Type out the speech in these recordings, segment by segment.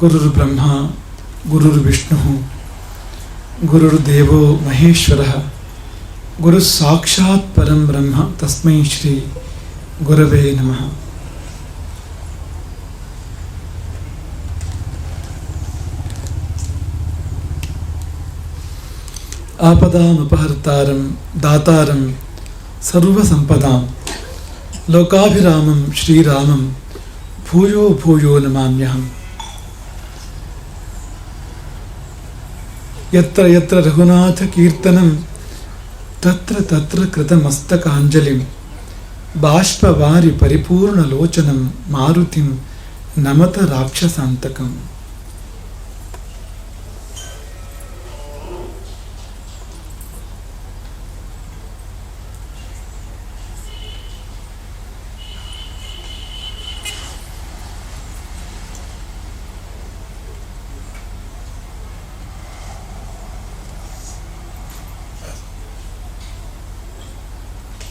गुरुर्ब्रह्मा, गुरुर्विष्णुः, गुरुर्देवो महेश्वरः गुरुः साक्षात् परं ब्रह्म तस्मै श्री गुरवे नमः। आपदामपहर्तारं दातारं सर्वसम्पदां लोकाभिरामं, श्रीरामं, भूयो भूयो नमाम्यहम्। ఎత్ర ఎత్ర రఘునాథ కీర్తనం తత్ర తత్ర కృతమస్తకాంజలిం బాష్పవారి పరిపూర్ణలోచనం మారుతిం నమత రాక్షసాంతకం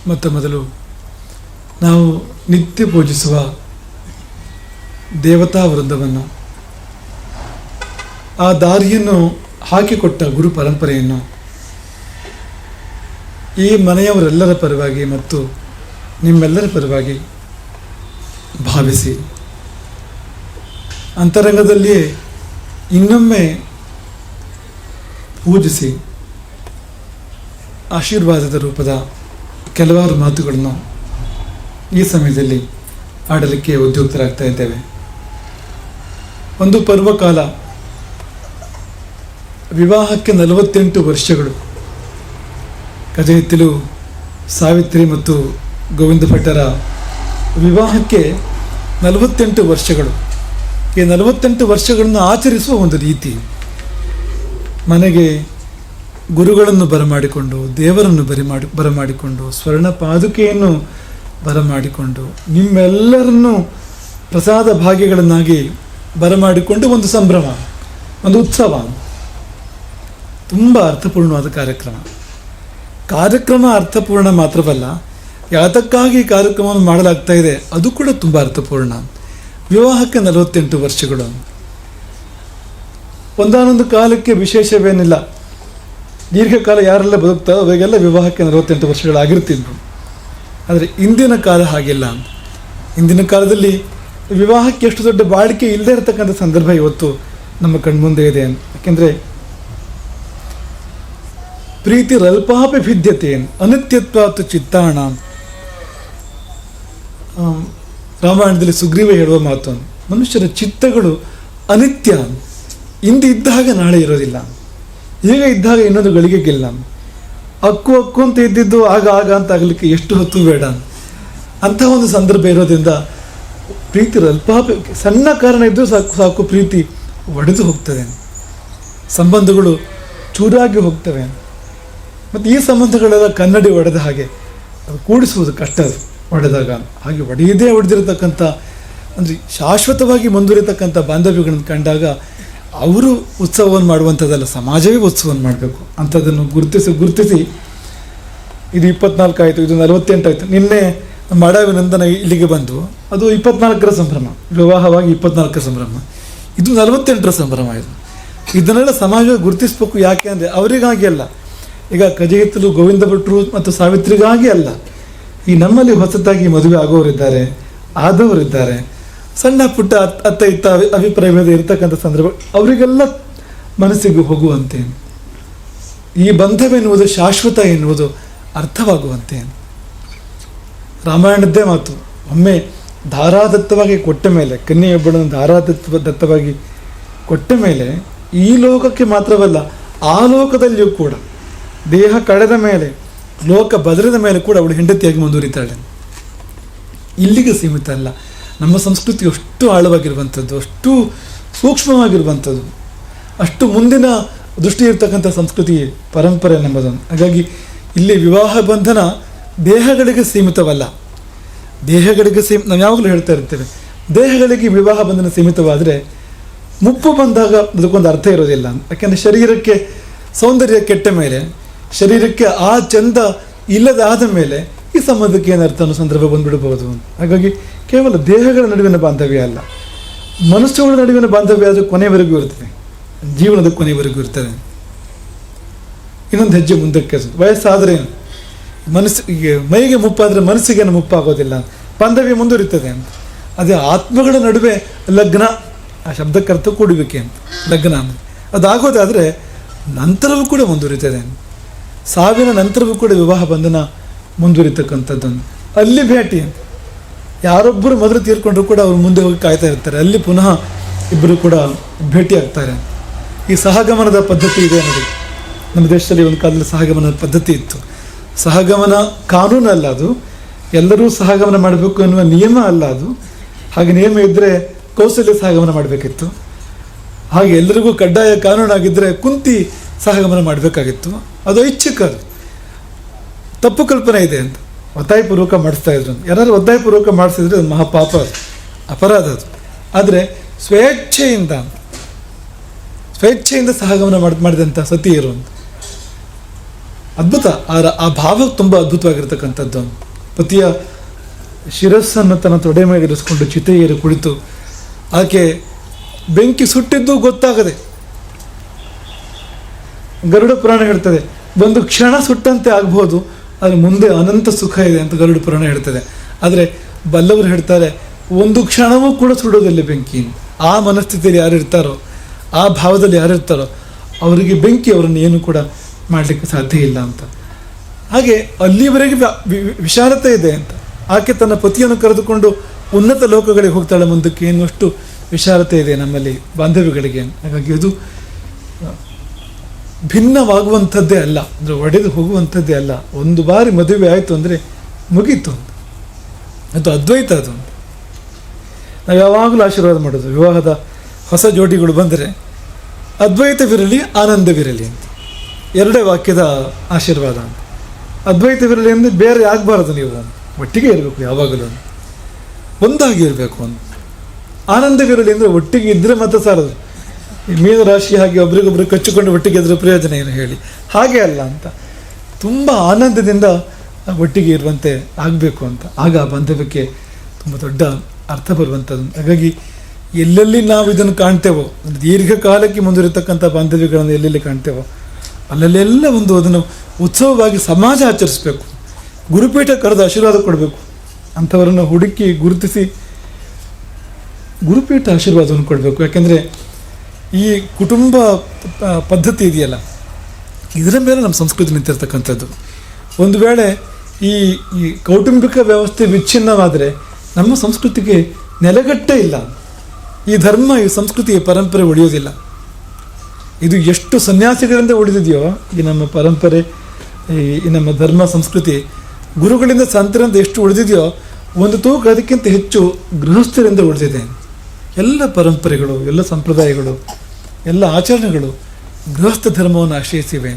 ಮೊತ್ತ ಮೊದಲು ನಾವು ನಿತ್ಯ ಪೂಜಿಸುವ ದೇವತಾ ವೃಂದವನ್ನು, ಆ ದಾರಿಯನ್ನು ಹಾಕಿಕೊಟ್ಟ ಗುರು ಪರಂಪರೆಯನ್ನು ಈ ಮನೆಯವರೆಲ್ಲರ ಪರವಾಗಿ ಮತ್ತು ನಿಮ್ಮೆಲ್ಲರ ಪರವಾಗಿ ಭಾವಿಸಿ. ಅಂತರಂಗದಲ್ಲಿಯೇ ಇನ್ನೊಮ್ಮೆ ಪೂಜಿಸಿ ಆಶೀರ್ವಾದದ ರೂಪದ ಕೆಲವಾರು ಮಾತುಗಳನ್ನು ಈ ಸಮಯದಲ್ಲಿ ಆಡಲಿಕ್ಕೆ ಉದ್ಯುಕ್ತರಾಗ್ತಾ ಇದ್ದೇವೆ. ಒಂದು ಪರ್ವಕಾಲ ವಿವಾಹಕ್ಕೆ ನಲವತ್ತೆಂಟು ವರ್ಷಗಳು. ಕಜೆಯತ್ತಿಲು ಸಾವಿತ್ರಿ ಮತ್ತು ಗೋವಿಂದ ಭಟ್ಟರ ವಿವಾಹಕ್ಕೆ ನಲವತ್ತೆಂಟು ವರ್ಷಗಳು. ಈ ನಲವತ್ತೆಂಟು ವರ್ಷಗಳನ್ನು ಆಚರಿಸುವ ಒಂದು ರೀತಿ. ಮನೆಗೆ ಗುರುಗಳನ್ನು ಬರಮಾಡಿಕೊಂಡು, ದೇವರನ್ನು ಬರಿ ಮಾಡಿ ಬರಮಾಡಿಕೊಂಡು, ಸ್ವರ್ಣ ಪಾದುಕೆಯನ್ನು ಬರಮಾಡಿಕೊಂಡು, ನಿಮ್ಮೆಲ್ಲರನ್ನು ಪ್ರಸಾದ ಭಾಗ್ಯಗಳನ್ನಾಗಿ ಬರಮಾಡಿಕೊಂಡು ಒಂದು ಸಂಭ್ರಮ, ಒಂದು ಉತ್ಸವ. ತುಂಬ ಅರ್ಥಪೂರ್ಣವಾದ ಕಾರ್ಯಕ್ರಮ. ಕಾರ್ಯಕ್ರಮ ಅರ್ಥಪೂರ್ಣ ಮಾತ್ರವಲ್ಲ, ಯಾತಕ್ಕಾಗಿ ಕಾರ್ಯಕ್ರಮವನ್ನು ಮಾಡಲಾಗ್ತಾ ಇದೆ, ಅದು ಕೂಡ ತುಂಬ ಅರ್ಥಪೂರ್ಣ. ವಿವಾಹಕ್ಕೆ ನಲವತ್ತೆಂಟು ವರ್ಷಗಳು. ಒಂದಾನೊಂದು ಕಾಲಕ್ಕೆ ವಿಶೇಷವೇನಿಲ್ಲ. ದೀರ್ಘಕಾಲ ಯಾರೆಲ್ಲ ಬದುಕ್ತಾರೋ ಅವರಿಗೆಲ್ಲ ವಿವಾಹಕ್ಕೆ ನಲವತ್ತೆಂಟು ವರ್ಷಗಳಾಗಿರ್ತಿದ್ರು ಆದರೆ ಇಂದಿನ ಕಾಲ ಹಾಗಿಲ್ಲ ಇಂದಿನ ಕಾಲದಲ್ಲಿ ವಿವಾಹಕ್ಕೆ ಎಷ್ಟು ದೊಡ್ಡ ಬಾಳಿಕೆ ಇಲ್ಲದೆ ಇರತಕ್ಕಂಥ ಸಂದರ್ಭ ಇವತ್ತು ನಮ್ಮ ಕಣ್ಮುಂದೆ ಇದೆ ಅಂತ. ಯಾಕೆಂದರೆ ಪ್ರೀತಿ ರಲ್ಪಾಪಿ ಭಿದ್ಯತೆ ಅನಿತ್ಯತ್ವಾತು ಚಿತ್ತಾಣ ರಾಮಾಯಣದಲ್ಲಿ ಸುಗ್ರೀವ ಹೇಳುವ ಮಾತು ಮನುಷ್ಯರ ಚಿತ್ತಗಳು ಅನಿತ್ಯ ಇಂದಿದ್ದ ಹಾಗೆ ನಾಳೆ ಇರೋದಿಲ್ಲ ಈಗ ಇದ್ದಾಗ ಇನ್ನೊಂದು ಗಳಿಗೆ ಗೆಲ್ಲ ಅಕ್ಕು ಅಕ್ಕು ಅಂತ ಇದ್ದಿದ್ದು ಆಗ ಆಗ ಅಂತ ಆಗಲಿಕ್ಕೆ ಎಷ್ಟು ಹೊತ್ತು ಬೇಡ. ಅಂತ ಒಂದು ಸಂದರ್ಭ ಇರೋದ್ರಿಂದ ಪ್ರೀತಿ ಅಲ್ಪ ಸಣ್ಣ ಕಾರಣ ಇದ್ದರೂ ಸಾಕು ಸಾಕು ಪ್ರೀತಿ ಒಡೆದು ಹೋಗ್ತದೆ. ಸಂಬಂಧಗಳು ಚೂರಾಗಿ ಹೋಗ್ತವೆ. ಮತ್ತು ಈ ಸಂಬಂಧಗಳೆಲ್ಲ ಕನ್ನಡಿ ಒಡೆದ ಹಾಗೆ ಅದು ಕೂಡಿಸುವುದು ಕಷ್ಟ ಒಡೆದಾಗ ಹಾಗೆ ಒಡೆಯದೇ ಒಡೆದಿರತಕ್ಕಂಥ, ಅಂದರೆ ಶಾಶ್ವತವಾಗಿ ಮುಂದುವರಿತಕ್ಕಂಥ ಬಾಂಧವ್ಯಗಳನ್ನು ಕಂಡಾಗ ಅವರು ಉತ್ಸವವನ್ನು ಮಾಡುವಂಥದ್ದಲ್ಲ, ಸಮಾಜವೇ ಉತ್ಸವವನ್ನು ಮಾಡಬೇಕು ಅಂಥದ್ದನ್ನು ಗುರುತಿಸಿ ಗುರುತಿಸಿ. ಇದು ಇಪ್ಪತ್ನಾಲ್ಕು ಆಯಿತು, ಇದು ನಲವತ್ತೆಂಟು ಆಯಿತು. ನಿನ್ನೆ ಮಾಡಾವಿನಂದನ ಇಲ್ಲಿಗೆ ಬಂದು, ಅದು ಇಪ್ಪತ್ನಾಲ್ಕರ ಸಂಭ್ರಮ, ವಿವಾಹವಾಗಿ ಇಪ್ಪತ್ನಾಲ್ಕರ ಸಂಭ್ರಮ. ಇದು ನಲವತ್ತೆಂಟರ ಸಂಭ್ರಮ ಇದು. ಇದನ್ನೆಲ್ಲ ಸಮಾಜ ಗುರುತಿಸ್ಬೇಕು ಯಾಕೆ ಅಂದರೆ ಅವರಿಗಾಗಿ ಅಲ್ಲ. ಈಗ ಕಜಗಿತ್ತಲು ಗೋವಿಂದ ಭಟ್ರು ಮತ್ತು ಸಾವಿತ್ರಿಗಾಗಿ ಅಲ್ಲ. ಈ ನಮ್ಮಲ್ಲಿ ಹೊಸತಾಗಿ ಮದುವೆ ಆಗೋರಿದ್ದಾರೆ, ಆದವರಿದ್ದಾರೆ. ಸಣ್ಣ ಪುಟ್ಟ ಅತ್- ಅತ್ತ ಇತ್ತ ಅಭಿ- ಅಭಿಪ್ರಾಯ ಭೇದ ಇರತಕ್ಕಂಥ ಸಂದರ್ಭ ಅವರಿಗೆಲ್ಲ ಮನಸ್ಸಿಗೆ ಹೋಗುವಂತೆ. ಈ ಬಂಧವೆನ್ನುವುದು ಶಾಶ್ವತ ಎನ್ನುವುದು ಅರ್ಥವಾಗುವಂತೆ. ರಾಮಾಯಣದ್ದೇ ಮಾತು. ಒಮ್ಮೆ ಧಾರಾದತ್ತವಾಗಿ ಕೊಟ್ಟ ಮೇಲೆ, ಕನ್ಯೆಯೊಬ್ಬಳನ್ನು ಧಾರಾದತ್ತ ದತ್ತವಾಗಿ ಕೊಟ್ಟ ಮೇಲೆ, ಈ ಲೋಕಕ್ಕೆ ಮಾತ್ರವಲ್ಲ, ಆ ಲೋಕದಲ್ಲಿಯೂ ಕೂಡ ದೇಹ ಕಳೆದ ಮೇಲೆ, ಲೋಕ ಬದಲಿದ ಮೇಲೆ ಕೂಡ ಅವಳು ಹೆಂಡತಿಯಾಗಿ ಮುಂದುವರಿತಾಳೆ. ಇಲ್ಲಿಗೆ ಸೀಮಿತ ಅಲ್ಲ. ನಮ್ಮ ಸಂಸ್ಕೃತಿ ಅಷ್ಟು ಆಳವಾಗಿರುವಂಥದ್ದು, ಅಷ್ಟು ಸೂಕ್ಷ್ಮವಾಗಿರುವಂಥದ್ದು, ಅಷ್ಟು ಮುಂದಿನ ದೃಷ್ಟಿ ಇರ್ತಕ್ಕಂಥ ಸಂಸ್ಕೃತಿ ಪರಂಪರೆ ನಮ್ಮದನ್ನು ಹಾಗಾಗಿ ಇಲ್ಲಿ ವಿವಾಹ ಬಂಧನ ದೇಹಗಳಿಗೆ ಸೀಮಿತವಲ್ಲ. ದೇಹಗಳಿಗೆ ಸೀಮ್ ನಾವು ಯಾವಾಗಲೂ ಹೇಳ್ತಾ ಇರ್ತೇವೆ, ದೇಹಗಳಿಗೆ ವಿವಾಹ ಬಂಧನ ಸೀಮಿತವಾದರೆ ಮುಪ್ಪು ಬಂದಾಗ ಅದಕ್ಕೊಂದು ಅರ್ಥ ಇರೋದಿಲ್ಲ. ಯಾಕೆಂದರೆ ಶರೀರಕ್ಕೆ ಸೌಂದರ್ಯ ಕೆಟ್ಟ ಮೇಲೆ, ಶರೀರಕ್ಕೆ ಆ ಚಂದ ಇಲ್ಲದಾದ ಮೇಲೆ ಈ ಸಂಬಂಧಕ್ಕೆ ಏನರ್ಥ ಅನ್ನೋ ಸಂದರ್ಭ ಬಂದ್ಬಿಡಬಹುದು ಹಾಗಾಗಿ ಕೇವಲ ದೇಹಗಳ ನಡುವಿನ ಬಾಂಧವ್ಯ ಅಲ್ಲ, ಮನುಷ್ಯಗಳ ನಡುವಿನ ಬಾಂಧವ್ಯ ಅದು ಕೊನೆವರೆಗೂ ಇರ್ತದೆ. ಜೀವನದ ಕೊನೆವರೆಗೂ ಇರ್ತದೆ. ಇನ್ನೊಂದು ಹೆಜ್ಜೆ ಮುಂದಕ್ಕೆ. ವಯಸ್ಸಾದರೆ? ಮನಸ್ಸು ಮೈಗೆ ಮುಪ್ಪಾದರೆ ಮನಸ್ಸಿಗೇನು ಮುಪ್ಪಾಗೋದಿಲ್ಲ. ಬಾಂಧವ್ಯ ಮುಂದುವರಿತದೆ ಅಂತ. ಅದೇ ಆತ್ಮಗಳ ನಡುವೆ ಲಗ್ನ, ಆ ಶಬ್ದಕ್ಕರ್ಥ ಕೂಡಬೇಕೆ ಅಂತ. ಲಗ್ನ ಅಂದರೆ ಅದಾಗೋದಾದರೆ ನಂತರವೂ ಕೂಡ ಮುಂದುವರಿತದೆ ಸಾವಿನ ನಂತರವೂ ಕೂಡ ವಿವಾಹ ಬಂಧನ ಮುಂದುವರಿತಕ್ಕಂಥದ್ದು ಅಲ್ಲಿ ಭೇಟಿ ಅಂತ. ಯಾರೊಬ್ಬರು ಮೊದಲು ತೀರ್ಕೊಂಡ್ರು ಕೂಡ ಅವ್ರು ಮುಂದೆ ಹೋಗಿ ಕಾಯ್ತಾ ಇರ್ತಾರೆ. ಅಲ್ಲಿ ಪುನಃ ಇಬ್ಬರು ಕೂಡ ಭೇಟಿ ಆಗ್ತಾರೆ ಈ ಸಹಗಮನದ ಪದ್ಧತಿ ಇದೆ ನೋಡಿ. ನಮ್ಮ ದೇಶದಲ್ಲಿ ಒಂದು ಕಾಲದಲ್ಲಿ ಸಹಗಮನದ ಪದ್ಧತಿ ಇತ್ತು. ಸಹಗಮನ ಕಾನೂನು ಅಲ್ಲ ಅದು. ಎಲ್ಲರೂ ಸಹಗಮನ ಮಾಡಬೇಕು ಅನ್ನುವ ನಿಯಮ ಅಲ್ಲ ಅದು. ಹಾಗೆ ನಿಯಮ ಇದ್ದರೆ ಕೌಶಲ್ಯ ಸಹಗಮನ ಮಾಡಬೇಕಿತ್ತು. ಹಾಗೆ ಎಲ್ಲರಿಗೂ ಕಡ್ಡಾಯ ಕಾನೂನಾಗಿದ್ದರೆ ಕುಂತಿ ಸಹಗಮನ ಮಾಡಬೇಕಾಗಿತ್ತು. ಅದು ಐಚ್ಛಿಕ ಅದು. ತಪ್ಪು ಕಲ್ಪನೆ ಇದೆ ಅಂತ. ಒತ್ತಾಯಪೂರ್ವಕ ಮಾಡಿಸ್ತಾ ಇದ್ರು. ಯಾರಾದರೂ ಒತ್ತಾಯ ಒತ್ತಾಯಪೂರ್ವಕ ಮಾಡಿಸಿದ್ರೆ ಅದು ಮಹಾಪಾಪ ಅದು, ಅಪರಾಧ ಅದು. ಆದರೆ ಸ್ವೇಚ್ಛೆಯಿಂದ ಸ್ವೇಚ್ಛೆಯಿಂದ ಸಹಗಮನ ಮಾಡಿ ಮಾಡಿದಂಥ ಸತಿಯರು ಅಂತ? ಅದ್ಭುತ. ಆ ಆ ಭಾವ ತುಂಬ ಅದ್ಭುತವಾಗಿರ್ತಕ್ಕಂಥದ್ದು ಪತಿಯ ಶಿರಸ್ಸನ್ನು ತನ್ನ ತೊಡೆ ಮೇಲೆ ಇರಿಸ್ಕೊಂಡು ಚಿತ್ರೆಯರು ಕುಳಿತು ಆಕೆ ಬೆಂಕಿ ಸುಟ್ಟಿದ್ದು ಗೊತ್ತಾಗದೆ. ಗರುಡ ಪುರಾಣ ಹೇಳ್ತದೆ, ಒಂದು ಕ್ಷಣ ಸುಟ್ಟಂತೆ ಆಗ್ಬೋದು ಆದರೆ ಮುಂದೆ ಅನಂತ ಸುಖ ಇದೆ ಅಂತ ಗರುಡ ಪುರಾಣ ಹೇಳ್ತದೆ. ಆದರೆ ಬಲ್ಲವರು ಹೇಳ್ತಾರೆ, ಒಂದು ಕ್ಷಣವೂ ಕೂಡ ಸುಡೋದಿಲ್ಲ ಬೆಂಕಿ ಆ ಮನಸ್ಥಿತಿಯಲ್ಲಿ ಯಾರು ಇರ್ತಾರೋ, ಆ ಭಾವದಲ್ಲಿ ಯಾರು ಇರ್ತಾರೋ, ಅವರಿಗೆ ಬೆಂಕಿ ಅವರನ್ನು ಏನು ಕೂಡ ಮಾಡಲಿಕ್ಕೆ ಸಾಧ್ಯ ಇಲ್ಲ ಅಂತ. ಹಾಗೆ ಅಲ್ಲಿವರೆಗೆ ವಿಶಾಲತೆ ಇದೆ ಅಂತ. ಆಕೆ ತನ್ನ ಪತಿಯನ್ನು ಕರೆದುಕೊಂಡು ಉನ್ನತ ಲೋಕಗಳಿಗೆ ಹೋಗ್ತಾಳೆ ಮುಂದಕ್ಕೆ. ಏನಷ್ಟು ವಿಶಾಲತೆ ಇದೆ ನಮ್ಮಲ್ಲಿ, ಬಾಂಧವ್ಯಗಳಿಗೆ. ಹಾಗಾಗಿ ಅದು ಭಿನ್ನವಾಗುವಂಥದ್ದೇ ಅಲ್ಲ. ಅಂದರೆ ಒಡೆದು ಹೋಗುವಂಥದ್ದೇ ಅಲ್ಲ. ಒಂದು ಬಾರಿ ಮದುವೆ ಆಯಿತು ಅಂದರೆ ಮುಗೀತು ಅಂತ. ಅದು ಅದ್ವೈತ ಅದು ನಾವು ಯಾವಾಗಲೂ ಆಶೀರ್ವಾದ ಮಾಡೋದು. ವಿವಾಹದ ಹೊಸ ಜೋಡಿಗಳು ಬಂದರೆ ಅದ್ವೈತವಿರಲಿ, ಆನಂದವಿರಲಿ ಅಂತ. ಎರಡೇ ವಾಕ್ಯದ ಆಶೀರ್ವಾದ ಅಂತ. ಅದ್ವೈತವಿರಲಿ ಅಂದರೆ ಬೇರೆ ಆಗಬಾರದು ನೀವು ಒಟ್ಟಿಗೆ ಇರಬೇಕು ಯಾವಾಗಲೂ ಒಂದಾಗಿ ಇರಬೇಕು ಅಂತ. ಆನಂದವಿರಲಿ ಅಂದರೆ ಒಟ್ಟಿಗೆ ಇದ್ದರೆ ಮತ್ತೆ ಸಾರದು ಈ ಮೀನ ರಾಶಿ ಹಾಗೆ ಒಬ್ರಿಗೊಬ್ರು ಕಚ್ಚಿಕೊಂಡು ಒಟ್ಟಿಗೆ ಇದ್ರೆ ಪ್ರಯೋಜನ ಏನು ಹೇಳಿ? ಹಾಗೆ ಅಲ್ಲ ಅಂತ. ತುಂಬ ಆನಂದದಿಂದ ಒಟ್ಟಿಗೆ ಇರುವಂತೆ ಆಗಬೇಕು ಅಂತ. ಆಗ ಆ ಬಾಂಧವ್ಯಕ್ಕೆ ತುಂಬ ದೊಡ್ಡ ಅರ್ಥ ಬರುವಂಥದ್ದು. ಹಾಗಾಗಿ ಎಲ್ಲೆಲ್ಲಿ ನಾವು ಇದನ್ನು ಕಾಣ್ತೇವೋ, ಒಂದು ದೀರ್ಘಕಾಲಕ್ಕೆ ಮುಂದುವರಿತಕ್ಕಂಥ ಬಾಂಧವ್ಯಗಳನ್ನು ಎಲ್ಲೆಲ್ಲಿ ಕಾಣ್ತೇವೋ, ಅಲ್ಲಲ್ಲೆಲ್ಲ ಒಂದು ಅದನ್ನು ಉತ್ಸವವಾಗಿ ಸಮಾಜ ಆಚರಿಸಬೇಕು. ಗುರುಪೀಠ ಕರೆದು ಆಶೀರ್ವಾದ ಕೊಡಬೇಕು. ಅಂಥವರನ್ನು ಹುಡುಕಿ ಗುರುತಿಸಿ ಗುರುಪೀಠ ಆಶೀರ್ವಾದವನ್ನು ಕೊಡಬೇಕು. ಯಾಕೆಂದರೆ ಈ ಕುಟುಂಬ ಪದ್ಧತಿ ಇದೆಯಲ್ಲ, ಇದರ ಮೇಲೆ ನಮ್ಮ ಸಂಸ್ಕೃತಿ ನಿಂತಿರ್ತಕ್ಕಂಥದ್ದು. ಒಂದು ವೇಳೆ ಈ ಈ ಕೌಟುಂಬಿಕ ವ್ಯವಸ್ಥೆ ವಿಚ್ಛಿನ್ನವಾದರೆ ನಮ್ಮ ಸಂಸ್ಕೃತಿಗೆ ನೆಲೆಗಟ್ಟೇ ಇಲ್ಲ. ಈ ಧರ್ಮ, ಈ ಸಂಸ್ಕೃತಿ ಪರಂಪರೆ ಉಳಿಯೋದಿಲ್ಲ. ಇದು ಎಷ್ಟು ಸನ್ಯಾಸಿಗಳಿಂದ ಉಳಿದಿದೆಯೋ, ಈ ನಮ್ಮ ಪರಂಪರೆ, ಈ ನಮ್ಮ ಧರ್ಮ, ಸಂಸ್ಕೃತಿ, ಗುರುಗಳಿಂದ ಸಂತರಿಂದ ಎಷ್ಟು ಉಳಿದಿದೆಯೋ, ಒಂದು ತೂಕ ಅದಕ್ಕಿಂತ ಹೆಚ್ಚು ಗೃಹಸ್ಥರಿಂದ ಉಳಿದಿದೆ. ಎಲ್ಲ ಪರಂಪರೆಗಳು, ಎಲ್ಲ ಸಂಪ್ರದಾಯಗಳು, ಎಲ್ಲ ಆಚರಣೆಗಳು ಗೃಹಸ್ಥ ಧರ್ಮವನ್ನು ಆಶ್ರಯಿಸಿವೆ.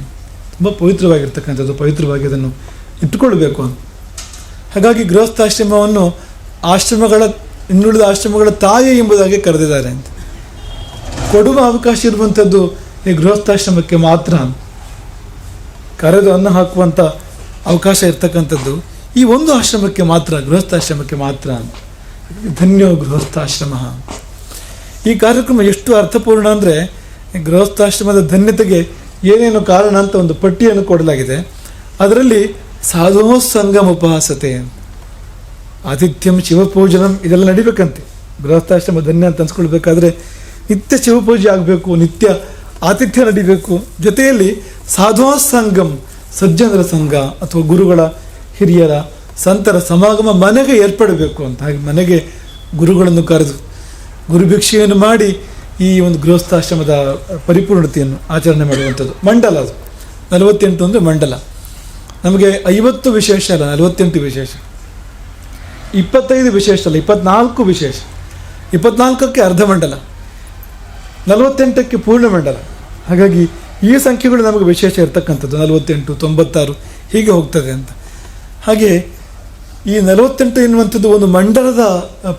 ತುಂಬ ಪವಿತ್ರವಾಗಿರ್ತಕ್ಕಂಥದ್ದು, ಪವಿತ್ರವಾಗಿ ಅದನ್ನು ಇಟ್ಟುಕೊಳ್ಬೇಕು ಅಂತ. ಹಾಗಾಗಿ ಗೃಹಸ್ಥಾಶ್ರಮವನ್ನು ಆಶ್ರಮಗಳ, ಇನ್ನುಳಿದ ಆಶ್ರಮಗಳ ತಾಯಿ ಎಂಬುದಾಗಿ ಕರೆದಿದ್ದಾರೆ ಅಂತ. ಕೊಡುವ ಅವಕಾಶ ಇರುವಂಥದ್ದು ಈ ಗೃಹಸ್ಥಾಶ್ರಮಕ್ಕೆ ಮಾತ್ರ ಕರೆದು ಅನ್ನ ಹಾಕುವಂಥ ಅವಕಾಶ ಇರ್ತಕ್ಕಂಥದ್ದು ಈ ಒಂದು ಆಶ್ರಮಕ್ಕೆ ಮಾತ್ರ ಗೃಹಸ್ಥಾಶ್ರಮಕ್ಕೆ ಮಾತ್ರ ಧನ್ಯೋ ಗೃಹಸ್ಥಾಶ್ರಮ ಈ ಕಾರ್ಯಕ್ರಮ ಎಷ್ಟು ಅರ್ಥಪೂರ್ಣ ಅಂದರೆ ಗೃಹಸ್ಥಾಶ್ರಮದ ಧನ್ಯತೆಗೆ ಏನೇನು ಕಾರಣ ಅಂತ ಒಂದು ಪಟ್ಟಿಯನ್ನು ಕೊಡಲಾಗಿದೆ. ಅದರಲ್ಲಿ ಸಾಧೋ ಸಂಗಮ ಉಪಹಾಸತೆ, ಆತಿಥ್ಯಂ ಶಿವಪೂಜನಂ ಇದೆಲ್ಲ ನಡಿಬೇಕಂತೆ. ಗೃಹಸ್ಥಾಶ್ರಮ ಧನ್ಯ ಅಂತ ಅನ್ಸ್ಕೊಳ್ಬೇಕಾದ್ರೆ ನಿತ್ಯ ಶಿವಪೂಜೆ ಆಗಬೇಕು, ನಿತ್ಯ ಆತಿಥ್ಯ ನಡಿಬೇಕು. ಜೊತೆಯಲ್ಲಿ ಸಾಧೋ ಸಂಗಮ್ ಸಜ್ಜನರ ಸಂಘ ಅಥವಾ ಗುರುಗಳ, ಹಿರಿಯರ, ಸಂತರ ಸಮಾಗಮ ಮನೆಗೆ ಏರ್ಪಡಬೇಕು ಅಂತ ಹಾಗೆ ಮನೆಗೆ ಗುರುಗಳನ್ನು ಕರೆದು ಗುರುಭಿಕ್ಷೆಯನ್ನು ಮಾಡಿ ಈ ಒಂದು ಗೃಹಸ್ಥಾಶ್ರಮದ ಪರಿಪೂರ್ಣತೆಯನ್ನು ಆಚರಣೆ ಮಾಡುವಂಥದ್ದು. ಮಂಡಲ ಅದು. ನಲವತ್ತೆಂಟು ಅಂದರೆ ಮಂಡಲ. ನಮಗೆ ಐವತ್ತು ವಿಶೇಷ ಅಲ್ಲ, ನಲವತ್ತೆಂಟು ವಿಶೇಷ. ಇಪ್ಪತ್ತೈದು ವಿಶೇಷ ಅಲ್ಲ, ಇಪ್ಪತ್ನಾಲ್ಕು ವಿಶೇಷ. ಇಪ್ಪತ್ನಾಲ್ಕಕ್ಕೆ ಅರ್ಧ ಮಂಡಲ. ನಲವತ್ತೆಂಟಕ್ಕೆ ಪೂರ್ಣ ಮಂಡಲ. ಹಾಗಾಗಿ ಈ ಸಂಖ್ಯೆಗಳು ನಮಗೆ ವಿಶೇಷ ಇರ್ತಕ್ಕಂಥದ್ದು. ನಲವತ್ತೆಂಟು, ತೊಂಬತ್ತಾರು ಹೀಗೆ ಹೋಗ್ತದೆ ಅಂತ. ಹಾಗೆ ಈ ನಲವತ್ತೆಂಟು ಎನ್ನುವಂಥದ್ದು ಒಂದು ಮಂಡಲದ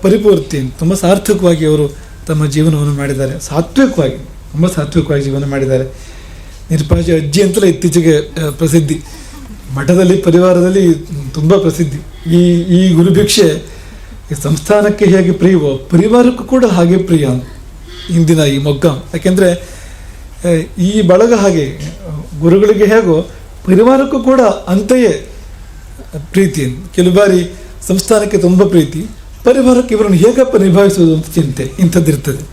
ಪರಿಪೂರ್ತಿ ತುಂಬ ಸಾರ್ಥಕವಾಗಿ ಅವರು ತಮ್ಮ ಜೀವನವನ್ನು ಮಾಡಿದ್ದಾರೆ. ಸಾತ್ವಿಕವಾಗಿ, ತುಂಬ ಸಾತ್ವಿಕವಾಗಿ ಜೀವನ ಮಾಡಿದ್ದಾರೆ. ನಿರ್ಪಾಜಿ ಅಜ್ಜಿ ಅಂತಲೇ ಇತ್ತೀಚೆಗೆ ಪ್ರಸಿದ್ಧಿ. ಮಠದಲ್ಲಿ, ಪರಿವಾರದಲ್ಲಿ ತುಂಬ ಪ್ರಸಿದ್ಧಿ. ಈ ಈ ಗುರುಭಿಕ್ಷೆ ಸಂಸ್ಥಾನಕ್ಕೆ ಹೇಗೆ ಪ್ರಿಯವೋ, ಪರಿವಾರಕ್ಕೂ ಕೂಡ ಹಾಗೆ ಪ್ರಿಯ ಇಂದಿನ ಈ ಮೊಗ್ಗ. ಯಾಕೆಂದರೆ ಈ ಬಳಗ ಹಾಗೆ ಗುರುಗಳಿಗೆ ಹೇಗೋ, ಪರಿವಾರಕ್ಕೂ ಕೂಡ ಅಂತೆಯೇ ಪ್ರೀತಿ ಕೆಲವು ಬಾರಿ ಸಂಸ್ಥಾನಕ್ಕೆ ತುಂಬ ಪ್ರೀತಿ, ಪರಿವಾರಕ್ಕೆ ಇವರನ್ನು ಹೇಗಪ್ಪ ನಿಭಾಯಿಸುವುದು ಅಂತ ಚಿಂತೆ ಇಂಥದ್ದಿರ್ತದೆ.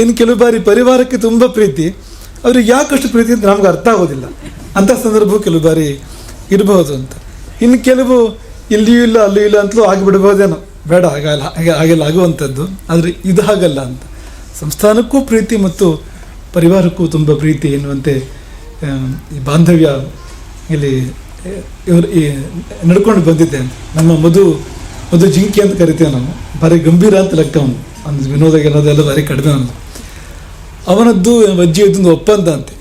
ಇನ್ನು ಕೆಲವು ಬಾರಿ ಪರಿವಾರಕ್ಕೆ ತುಂಬ ಪ್ರೀತಿ, ಅವ್ರಿಗೆ ಯಾಕಷ್ಟು ಪ್ರೀತಿ ಅಂತ ನಮ್ಗೆ ಅರ್ಥ ಆಗೋದಿಲ್ಲ. ಅಂಥ ಸಂದರ್ಭ ಕೆಲವು ಬಾರಿ ಇರಬಹುದು ಅಂತ. ಇನ್ನು ಕೆಲವು ಇಲ್ಲಿಯೂ ಇಲ್ಲ, ಅಲ್ಲಿಯೂ ಇಲ್ಲ ಅಂತಲೂ ಆಗಿಬಿಡಬಹುದೇನೋ. ಬೇಡ ಆಗಲ್ಲ ಹಾಗೆ, ಹಾಗೆಲ್ಲ ಆಗುವಂಥದ್ದು. ಆದರೆ ಇದು ಹಾಗಲ್ಲ ಅಂತ. ಸಂಸ್ಥಾನಕ್ಕೂ ಪ್ರೀತಿ ಮತ್ತು ಪರಿವಾರಕ್ಕೂ ತುಂಬ ಪ್ರೀತಿ ಎನ್ನುವಂತೆ ಈ ಬಾಂಧವ್ಯ ಇಲ್ಲಿ ಇವರು ಈ ನಡ್ಕೊಂಡು ಬಂದಿದ್ದೆ ಅಂತ. ನಮ್ಮ ಮಧು ಮಧು ಜಿಂಕಿ ಅಂತ ಕರಿತೇವೆ ನಾವು. ಭಾರಿ ಗಂಭೀರ ಅಂತ ಲೆಕ್ಕ ಅವನು. ಅಂದ್ರೆ ವಿನೋದ ಗಿನೋದೆಲ್ಲ ಭಾರಿ ಕಡಿಮೆ ಅವನು. ಅವನದ್ದು ಅಜ್ಜಿ ಇದೊಂದು ಒಪ್ಪಂದ ಅಂತೆ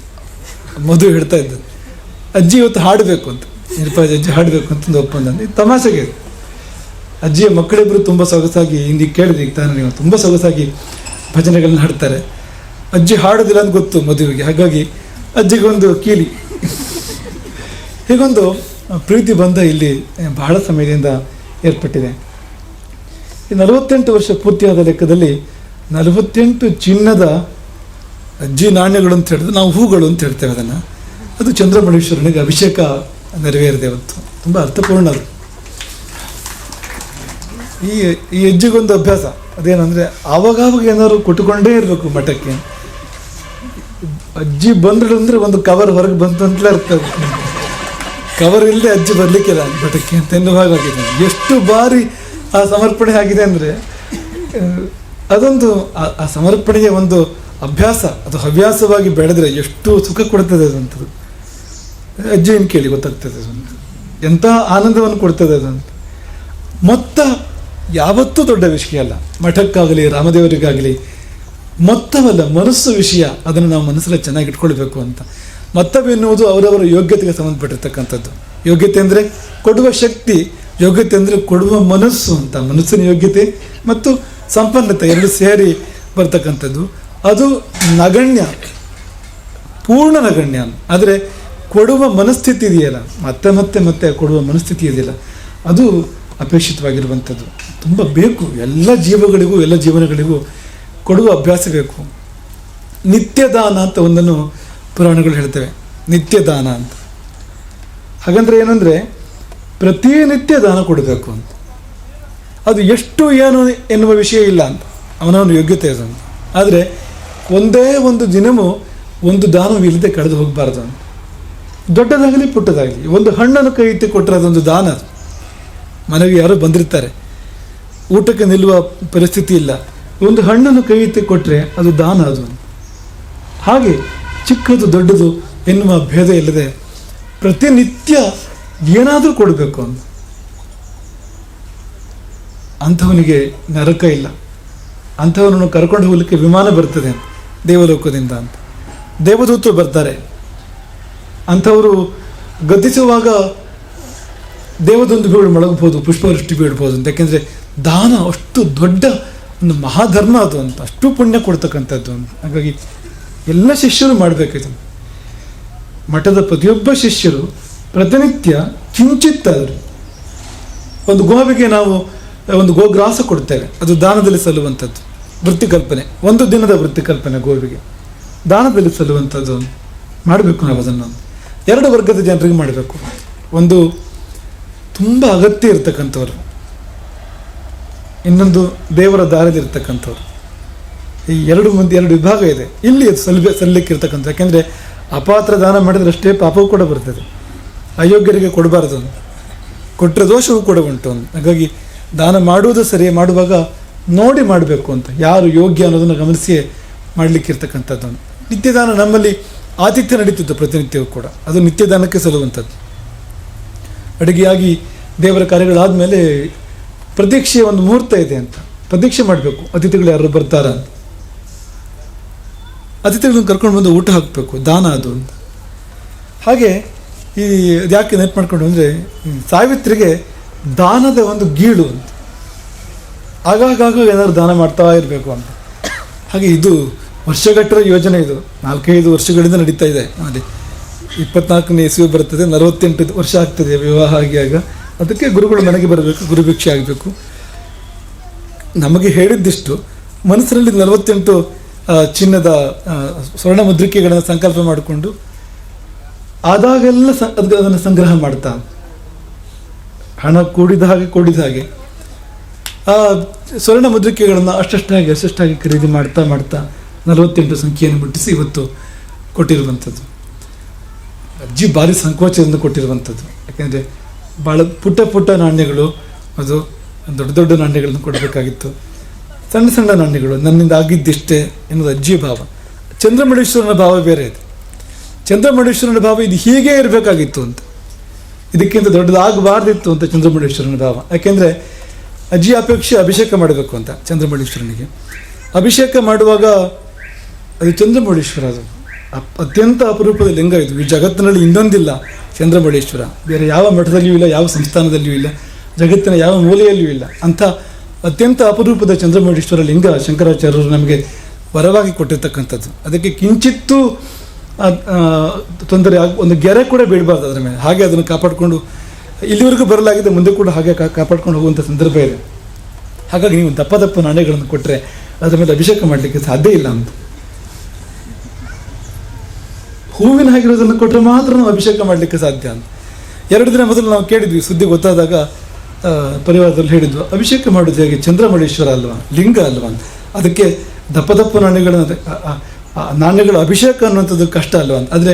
ಮಧು ಹೇಳ್ತಾ ಇದ್ದ. ಅಜ್ಜಿ ಇವತ್ತು ಹಾಡಬೇಕು ಅಂತ. ನಿರ್ಪಾಜಿ ಅಜ್ಜಿ ಹಾಡಬೇಕು ಅಂತ ಒಂದು ಒಪ್ಪಂದ ಅಂತ ತಮಾಷೆಗೆ. ಅಜ್ಜಿಯ ಮಕ್ಕಳಿಬ್ಬರು ತುಂಬ ಸೊಗಸಾಗಿ ಹಿಂದಿ ಕೇಳಿದೆ ಈಗ ತಾನೇ ನೀವು, ತುಂಬ ಸೊಗಸಾಗಿ ಭಜನೆಗಳನ್ನ ಹಾಡ್ತಾರೆ. ಅಜ್ಜಿ ಹಾಡೋದಿಲ್ಲ ಅಂತ ಗೊತ್ತು ಮದುವೆಗೆ. ಹಾಗಾಗಿ ಅಜ್ಜಿಗೆ ಒಂದು ಕೀಲಿ. ಹೀಗೊಂದು ಪ್ರೀತಿ ಬಂಧ ಇಲ್ಲಿ ಬಹಳ ಸಮಯದಿಂದ ಏರ್ಪಟ್ಟಿದೆ. ಈ ನಲವತ್ತೆಂಟು ವರ್ಷ ಪೂರ್ತಿಯಾದ ಲೆಕ್ಕದಲ್ಲಿ ನಲವತ್ತೆಂಟು ಚಿನ್ನದ ಅಜ್ಜಿ ನಾಣ್ಯಗಳು ಅಂತ ಹೇಳಿದ್ರೆ ನಾವು ಹೂಗಳು ಅಂತ ಹೇಳ್ತೇವೆ ಅದನ್ನು. ಅದು ಚಂದ್ರಮಣೇಶ್ವರನಿಗೆ ಅಭಿಷೇಕ ನೆರವೇರಿದೆ ಅವತ್ತು. ತುಂಬ ಅರ್ಥಪೂರ್ಣ ಅದು. ಈ ಈ ಹೆಜ್ಜೆಗೊಂದು ಅಭ್ಯಾಸ, ಅದೇನಂದರೆ ಆವಾಗಾವಾಗ ಏನಾದ್ರು ಕೊಟ್ಟುಕೊಂಡೇ ಇರಬೇಕು ಮಠಕ್ಕೆ. ಅಜ್ಜಿ ಬಂದಳು ಅಂದರೆ ಒಂದು ಕವರ್ ಹೊರಗೆ ಬಂತಂತಲೇ ಅರ್ಥ ಕವರ್ ಇಲ್ಲದೆ ಅಜ್ಜಿ ಬರಲಿಕ್ಕಿಲ್ಲ ಮಠಕ್ಕೆ ಅಂತ ಎನ್ನುವಾಗಿದೆ ಎಷ್ಟು ಬಾರಿ ಆ ಸಮರ್ಪಣೆ ಆಗಿದೆ ಅಂದರೆ ಅದೊಂದು ಆ- ಸಮರ್ಪಣೆಯ ಒಂದು ಅಭ್ಯಾಸ, ಅದು ಹವ್ಯಾಸವಾಗಿ ಬೆಳೆದ್ರೆ ಎಷ್ಟು ಸುಖ ಕೊಡ್ತದೆ ಅದಂಥದ್ದು ಏನು ಕೇಳಿ ಗೊತ್ತಾಗ್ತದೆ ಅದೊಂದು ಎಂಥ ಆನಂದವನ್ನು ಕೊಡ್ತದೆ ಅದಂತ ಮೊತ್ತ ಯಾವತ್ತೂ ದೊಡ್ಡ ವಿಷಯ ಅಲ್ಲ. ಮಠಕ್ಕಾಗಲಿ, ರಾಮದೇವರಿಗಾಗಲಿ, ಮೊತ್ತವಲ್ಲ ಮನಸ್ಸು ವಿಷಯ, ಅದನ್ನು ನಾವು ಮನಸ್ಸಲ್ಲಿ ಚೆನ್ನಾಗಿ ಇಟ್ಕೊಳ್ಬೇಕು ಅಂತ. ಮೊತ್ತವೆನ್ನುವುದು ಅವರವರ ಯೋಗ್ಯತೆಗೆ ಸಂಬಂಧಪಟ್ಟಿರ್ತಕ್ಕಂಥದ್ದು. ಯೋಗ್ಯತೆ ಅಂದರೆ ಕೊಡುವ ಶಕ್ತಿ, ಯೋಗ್ಯತೆ ಅಂದರೆ ಕೊಡುವ ಮನಸ್ಸು ಅಂತ, ಮನಸ್ಸಿನ ಯೋಗ್ಯತೆ ಮತ್ತು ಸಂಪನ್ನತೆ ಎರಡು ಸೇರಿ ಬರ್ತಕ್ಕಂಥದ್ದು. ಅದು ನಗಣ್ಯ, ಪೂರ್ಣ ನಗಣ್ಯ. ಆದರೆ ಕೊಡುವ ಮನಸ್ಥಿತಿ ಇದೆಯಲ್ಲ, ಮತ್ತೆ ಮತ್ತೆ ಮತ್ತೆ ಕೊಡುವ ಮನಸ್ಥಿತಿ ಇದೆಯಲ್ಲ, ಅದು ಅಪೇಕ್ಷಿತವಾಗಿರುವಂಥದ್ದು. ತುಂಬ ಬೇಕು, ಎಲ್ಲ ಜೀವಗಳಿಗೂ, ಎಲ್ಲ ಜೀವನಗಳಿಗೂ ಕೊಡುವ ಅಭ್ಯಾಸ ಬೇಕು. ನಿತ್ಯದಾನ ಅಂತ ಒಂದನ್ನು ಪುರಾಣಗಳು ಹೇಳ್ತವೆ, ನಿತ್ಯದಾನ ಅಂತ. ಹಾಗಂದ್ರೆ ಏನಂದರೆ ಪ್ರತಿನಿತ್ಯ ದಾನ ಕೊಡಬೇಕು ಅಂತ. ಅದು ಎಷ್ಟು ಏನು ಎನ್ನುವ ವಿಷಯ ಇಲ್ಲ ಅಂತ. ಅವನವನ ಯೋಗ್ಯತೆ ಅದು ಅಂತ. ಆದರೆ ಒಂದೇ ಒಂದು ದಿನವೂ ಒಂದು ದಾನವಿಲ್ಲದೆ ಕಳೆದು ಹೋಗಬಾರ್ದು ಅಂತ. ದೊಡ್ಡದಾಗಲಿ ಪುಟ್ಟದಾಗಲಿ, ಒಂದು ಹಣ್ಣನ್ನು ಕೈ ಎತ್ತಿ ಕೊಟ್ಟರೆ ಅದೊಂದು ದಾನ ಮನೆಗೆ ಯಾರೋ ಬಂದಿರ್ತಾರೆ. ಊಟಕ್ಕೆ ನಿಲ್ಲುವ ಪರಿಸ್ಥಿತಿ ಇಲ್ಲ. ಒಂದು ಹಣ್ಣನ್ನು ಕೈ ಎತ್ತಿ ಕೊಟ್ಟರೆ ಅದು ದಾನ ಅದು ಹಾಗೆ ಚಿಕ್ಕದು ದೊಡ್ಡದು ಎನ್ನುವ ಭೇದ ಇಲ್ಲದೆ ಪ್ರತಿನಿತ್ಯ ಏನಾದರೂ ಕೊಡಬೇಕು ಅಂತ. ಅಂಥವನಿಗೆ ನರಕ ಇಲ್ಲ. ಅಂಥವನನ್ನು ಕರ್ಕೊಂಡು ಹೋಗಲಿಕ್ಕೆ ವಿಮಾನ ಬರ್ತದೆ ದೇವಲೋಕದಿಂದ ಅಂತ. ದೇವದೂತರು ಬರ್ತಾರೆ. ಅಂಥವರು ಗದ್ದಿಸುವಾಗ ದೇವದೊಂದು ಬೀಳು ಮೊಳಗಬಹುದು ಪುಷ್ಪವೃಷ್ಟಿ ಬೀಳ್ಬೋದು ಅಂತ. ಯಾಕೆಂದರೆ ದಾನ ಅಷ್ಟು ದೊಡ್ಡ ಒಂದು ಮಹಾಧರ್ಮ ಅದು ಅಂತ, ಅಷ್ಟು ಪುಣ್ಯ ಕೊಡ್ತಕ್ಕಂಥದ್ದು ಅಂತ. ಹಾಗಾಗಿ ಎಲ್ಲ ಶಿಷ್ಯರು ಮಾಡಬೇಕಿದು ಮಠದ ಪ್ರತಿಯೊಬ್ಬ ಶಿಷ್ಯರು ಪ್ರತಿನಿತ್ಯ ಕಿಂಚಿತ್ತಾದರು ಒಂದು ಗೋವಿಗೆ ನಾವು, ಒಂದು ಗೋಗ್ರಾಸ ಕೊಡ್ತೇವೆ. ಅದು ದಾನದಲ್ಲಿ ಸಲ್ಲುವಂಥದ್ದು. ವೃತ್ತಿಕಲ್ಪನೆ. ಒಂದು ದಿನದ ವೃತ್ತಿಕಲ್ಪನೆ ಗೋವಿಗೆ. ದಾನದಲ್ಲಿ ಸಲ್ಲುವಂಥದ್ದು ಮಾಡಬೇಕು ನಾವು ಅದನ್ನು. ಎರಡು ವರ್ಗದ ಜನರಿಗೆ ಮಾಡಬೇಕು. ಒಂದು ತುಂಬ ಅಗತ್ಯ ಇರ್ತಕ್ಕಂಥವ್ರು. ಇನ್ನೊಂದು ದೇವರ ದಾರಿಯಲ್ಲಿ ಇರ್ತಕ್ಕಂಥವ್ರು. ಈ ಎರಡು ಮಂದಿ, ಎರಡು ವಿಭಾಗ ಇದೆ. ಇಲ್ಲಿ ಅದು ಸಲ್ಬೆ ಸಲ್ಲಕ್ಕಿರ್ತಕ್ಕಂಥ ಯಾಕೆಂದರೆ ಅಪಾತ್ರ ದಾನ ಮಾಡಿದ್ರೆ ಅಷ್ಟೇ ಪಾಪವೂ ಕೂಡ ಬರ್ತದೆ. ಅಯೋಗ್ಯರಿಗೆ ಕೊಡಬಾರ್ದು ಕೊಟ್ಟರೆ ದೋಷವೂ ಕೂಡ ಉಂಟು ಹಾಗಾಗಿ ದಾನ ಮಾಡುವುದು ಸರಿ ಮಾಡುವಾಗ ನೋಡಿ ಮಾಡಬೇಕು ಅಂತ. ಯಾರು ಯೋಗ್ಯ ಅನ್ನೋದನ್ನು ಗಮನಿಸಿಯೇ ಮಾಡಲಿಕ್ಕಿರ್ತಕ್ಕಂಥದ್ದು ನಿತ್ಯದಾನ ನಮ್ಮಲ್ಲಿ ಆತಿಥ್ಯ ನಡೀತಿತ್ತು ಪ್ರತಿನಿತ್ಯವೂ ಕೂಡ. ಅದು ನಿತ್ಯದಾನಕ್ಕೆ ಸಲ್ಲುವಂಥದ್ದು. ಅಡುಗೆಯಾಗಿ ದೇವರ ಕಾರ್ಯಗಳಾದ ಮೇಲೆ ಪ್ರತೀಕ್ಷೆಯ ಒಂದು ಮುಹೂರ್ತ ಇದೆ ಅಂತ. ಪ್ರತೀಕ್ಷೆ ಮಾಡಬೇಕು. ಅತಿಥಿಗಳು ಯಾರು ಬರ್ತಾರ ಅಂತ. ಅತಿಥಿಗಳನ್ನ ಕರ್ಕೊಂಡು ಬಂದು ಊಟ ಹಾಕಬೇಕು, ದಾನ ಅದು ಅಂತ. ಹಾಗೆ ಈ ಯಾಕೆ ನೆನಪು ಮಾಡ್ಕೊಂಡು ಅಂದರೆ ಸಾವಿತ್ರಿಗೆ ದಾನದ ಒಂದು ಗೀಳು ಅಂತ. ಆಗಾಗ ಏನಾದ್ರು ದಾನ ಮಾಡ್ತಾ ಇರಬೇಕು ಅಂತ. ಹಾಗೆ ಇದು ವರ್ಷಗಟ್ಟರ ಯೋಜನೆ ಇದು. ನಾಲ್ಕೈದು ವರ್ಷಗಳಿಂದ ನಡೀತಾ ಇದೆ. ಅದೇ ಇಪ್ಪತ್ನಾಲ್ಕನೇ ಇಸ್ವಿ ಬರ್ತದೆ, ನಲವತ್ತೆಂಟು ವರ್ಷ ಆಗ್ತದೆ ವಿವಾಹ ಆಗಿ ಆಗ ಅದಕ್ಕೆ ಗುರುಗಳು ಮನೆಗೆ ಬರಬೇಕು ಗುರುಭಿಕ್ಷೆ ಆಗಬೇಕು. ನಮಗೆ ಹೇಳಿದ್ದಿಷ್ಟು, ಮನಸ್ಸಿನಲ್ಲಿ ನಲವತ್ತೆಂಟು ಚಿನ್ನದ ಸ್ವರ್ಣ ಮುದ್ರಿಕೆಗಳನ್ನು ಸಂಕಲ್ಪ ಮಾಡಿಕೊಂಡು ಆದಾಗೆಲ್ಲ ಅದನ್ನು ಸಂಗ್ರಹ ಮಾಡ್ತಾ. ಹಣ ಕೂಡಿದ ಹಾಗೆ ಕೂಡಿದ ಹಾಗೆ. ಆ, ಸ್ವರ್ಣ ಮುದ್ರಿಕೆಗಳನ್ನು ಅಷ್ಟಷ್ಟಾಗಿ ಅಷ್ಟಷ್ಟಾಗಿ ಖರೀದಿ ಮಾಡ್ತಾ ಮಾಡ್ತಾ ನಲವತ್ತೆಂಟು ಸಂಖ್ಯೆಯನ್ನು ಮುಟ್ಟಿಸಿ ಇವತ್ತು ಕೊಟ್ಟಿರುವಂಥದ್ದು. ಅಜ್ಜಿ ಭಾರಿ ಸಂಕೋಚದಿಂದ ಕೊಟ್ಟಿರುವಂಥದ್ದು. ಯಾಕೆಂದರೆ ಭಾಳ ಪುಟ್ಟ ಪುಟ್ಟ ನಾಣ್ಯಗಳು, ಅದು ದೊಡ್ಡ ದೊಡ್ಡ ನಾಣ್ಯಗಳನ್ನು ಕೊಡಬೇಕಾಗಿತ್ತು. ಸಣ್ಣ ಸಣ್ಣ ನಾಣ್ಯಗಳು, ನನ್ನಿಂದ ಆಗಿದ್ದಿಷ್ಟೇ ಎನ್ನುವುದು ಅಜ್ಜಿ ಭಾವ. ಚಂದ್ರಮಣೇಶ್ವರನ ಭಾವ ಬೇರೆ ಇದೆ. ಚಂದ್ರಮಣೇಶ್ವರನ ಭಾವ ಇದು ಹೀಗೆ ಇರಬೇಕಾಗಿತ್ತು ಅಂತ. ಇದಕ್ಕಿಂತ ದೊಡ್ಡದಾಗಬಾರ್ದಿತ್ತು ಅಂತ ಚಂದ್ರಮಣೇಶ್ವರನ ಭಾವ. ಯಾಕೆಂದರೆ ಅಜ್ಜಿ ಅಪೇಕ್ಷೆ ಅಭಿಷೇಕ ಮಾಡಬೇಕು ಅಂತ ಚಂದ್ರಮಣೇಶ್ವರನಿಗೆ ಅಭಿಷೇಕ ಮಾಡುವಾಗ ಅದು ಚಂದ್ರಮೌಳೇಶ್ವರ ಅದು. ಅತ್ಯಂತ ಅಪರೂಪದ ಲಿಂಗ ಇದು. ಈ ಜಗತ್ತಿನಲ್ಲಿ ಇನ್ನೊಂದಿಲ್ಲ ಚಂದ್ರಮೌಳೇಶ್ವರ ಬೇರೆ ಯಾವ ಮಠದಲ್ಲಿಯೂ ಇಲ್ಲ, ಯಾವ ಸಂಸ್ಥಾನದಲ್ಲಿಯೂ ಇಲ್ಲ, ಜಗತ್ತಿನ ಯಾವ ಮೂಲೆಯಲ್ಲಿಯೂ ಇಲ್ಲ. ಅಂಥ ಅತ್ಯಂತ ಅಪರೂಪದ ಚಂದ್ರಮೌಳೇಶ್ವರ ಲಿಂಗ ಶಂಕರಾಚಾರ್ಯರು ನಮಗೆ ವರವಾಗಿ ಕೊಟ್ಟಿರ್ತಕ್ಕಂಥದ್ದು. ಅದಕ್ಕೆ ಕಿಂಚಿತ್ತೂ ತೊಂದರೆ ಆಗ, ಒಂದು ಗೆರೆ ಕೂಡ ಬೀಳಬಾರ್ದು ಅದರ ಮೇಲೆ. ಹಾಗೆ ಅದನ್ನು ಕಾಪಾಡಿಕೊಂಡು, ಇಲ್ಲಿವರೆಗೂ ಬರಲಾಗಿದೆ, ಮುಂದೆ ಕೂಡ ಹಾಗೆ ಕಾಪಾಡ್ಕೊಂಡು ಹೋಗುವಂಥ ಸಂದರ್ಭ ಇದೆ. ಹಾಗಾಗಿ ನೀವು ದಪ್ಪ ದಪ್ಪ ನಾಣ್ಯಗಳನ್ನು ಕೊಟ್ಟರೆ ಅದರ ಮೇಲೆ ಅಭಿಷೇಕ ಮಾಡಲಿಕ್ಕೆ ಸಾಧ್ಯ ಇಲ್ಲ ಅಂತ. ಹೂವಿನ ಹಾಗಿರೋದನ್ನು ಕೊಟ್ಟರೆ ಮಾತ್ರ ನಾವು ಅಭಿಷೇಕ ಮಾಡಲಿಕ್ಕೆ ಸಾಧ್ಯ ಅಂತ. ಎರಡು ದಿನ ಮೊದಲು ನಾವು ಕೇಳಿದ್ವಿ, ಸುದ್ದಿ ಗೊತ್ತಾದಾಗ ಪರಿವಾರದಲ್ಲಿ ಹೇಳಿದ್ವು, ಅಭಿಷೇಕ ಮಾಡೋದು ಹೇಗೆ? ಚಂದ್ರಮಳೇಶ್ವರ ಅಲ್ವಾ? ಲಿಂಗ ಅಲ್ವಾ? ಅದಕ್ಕೆ ದಪ್ಪ ದಪ್ಪ ನಾಣ್ಯಗಳು ನಾಣ್ಯಗಳು ಅಭಿಷೇಕ ಅನ್ನುವಂಥದ್ದು ಕಷ್ಟ ಅಲ್ವಾ ಆದರೆ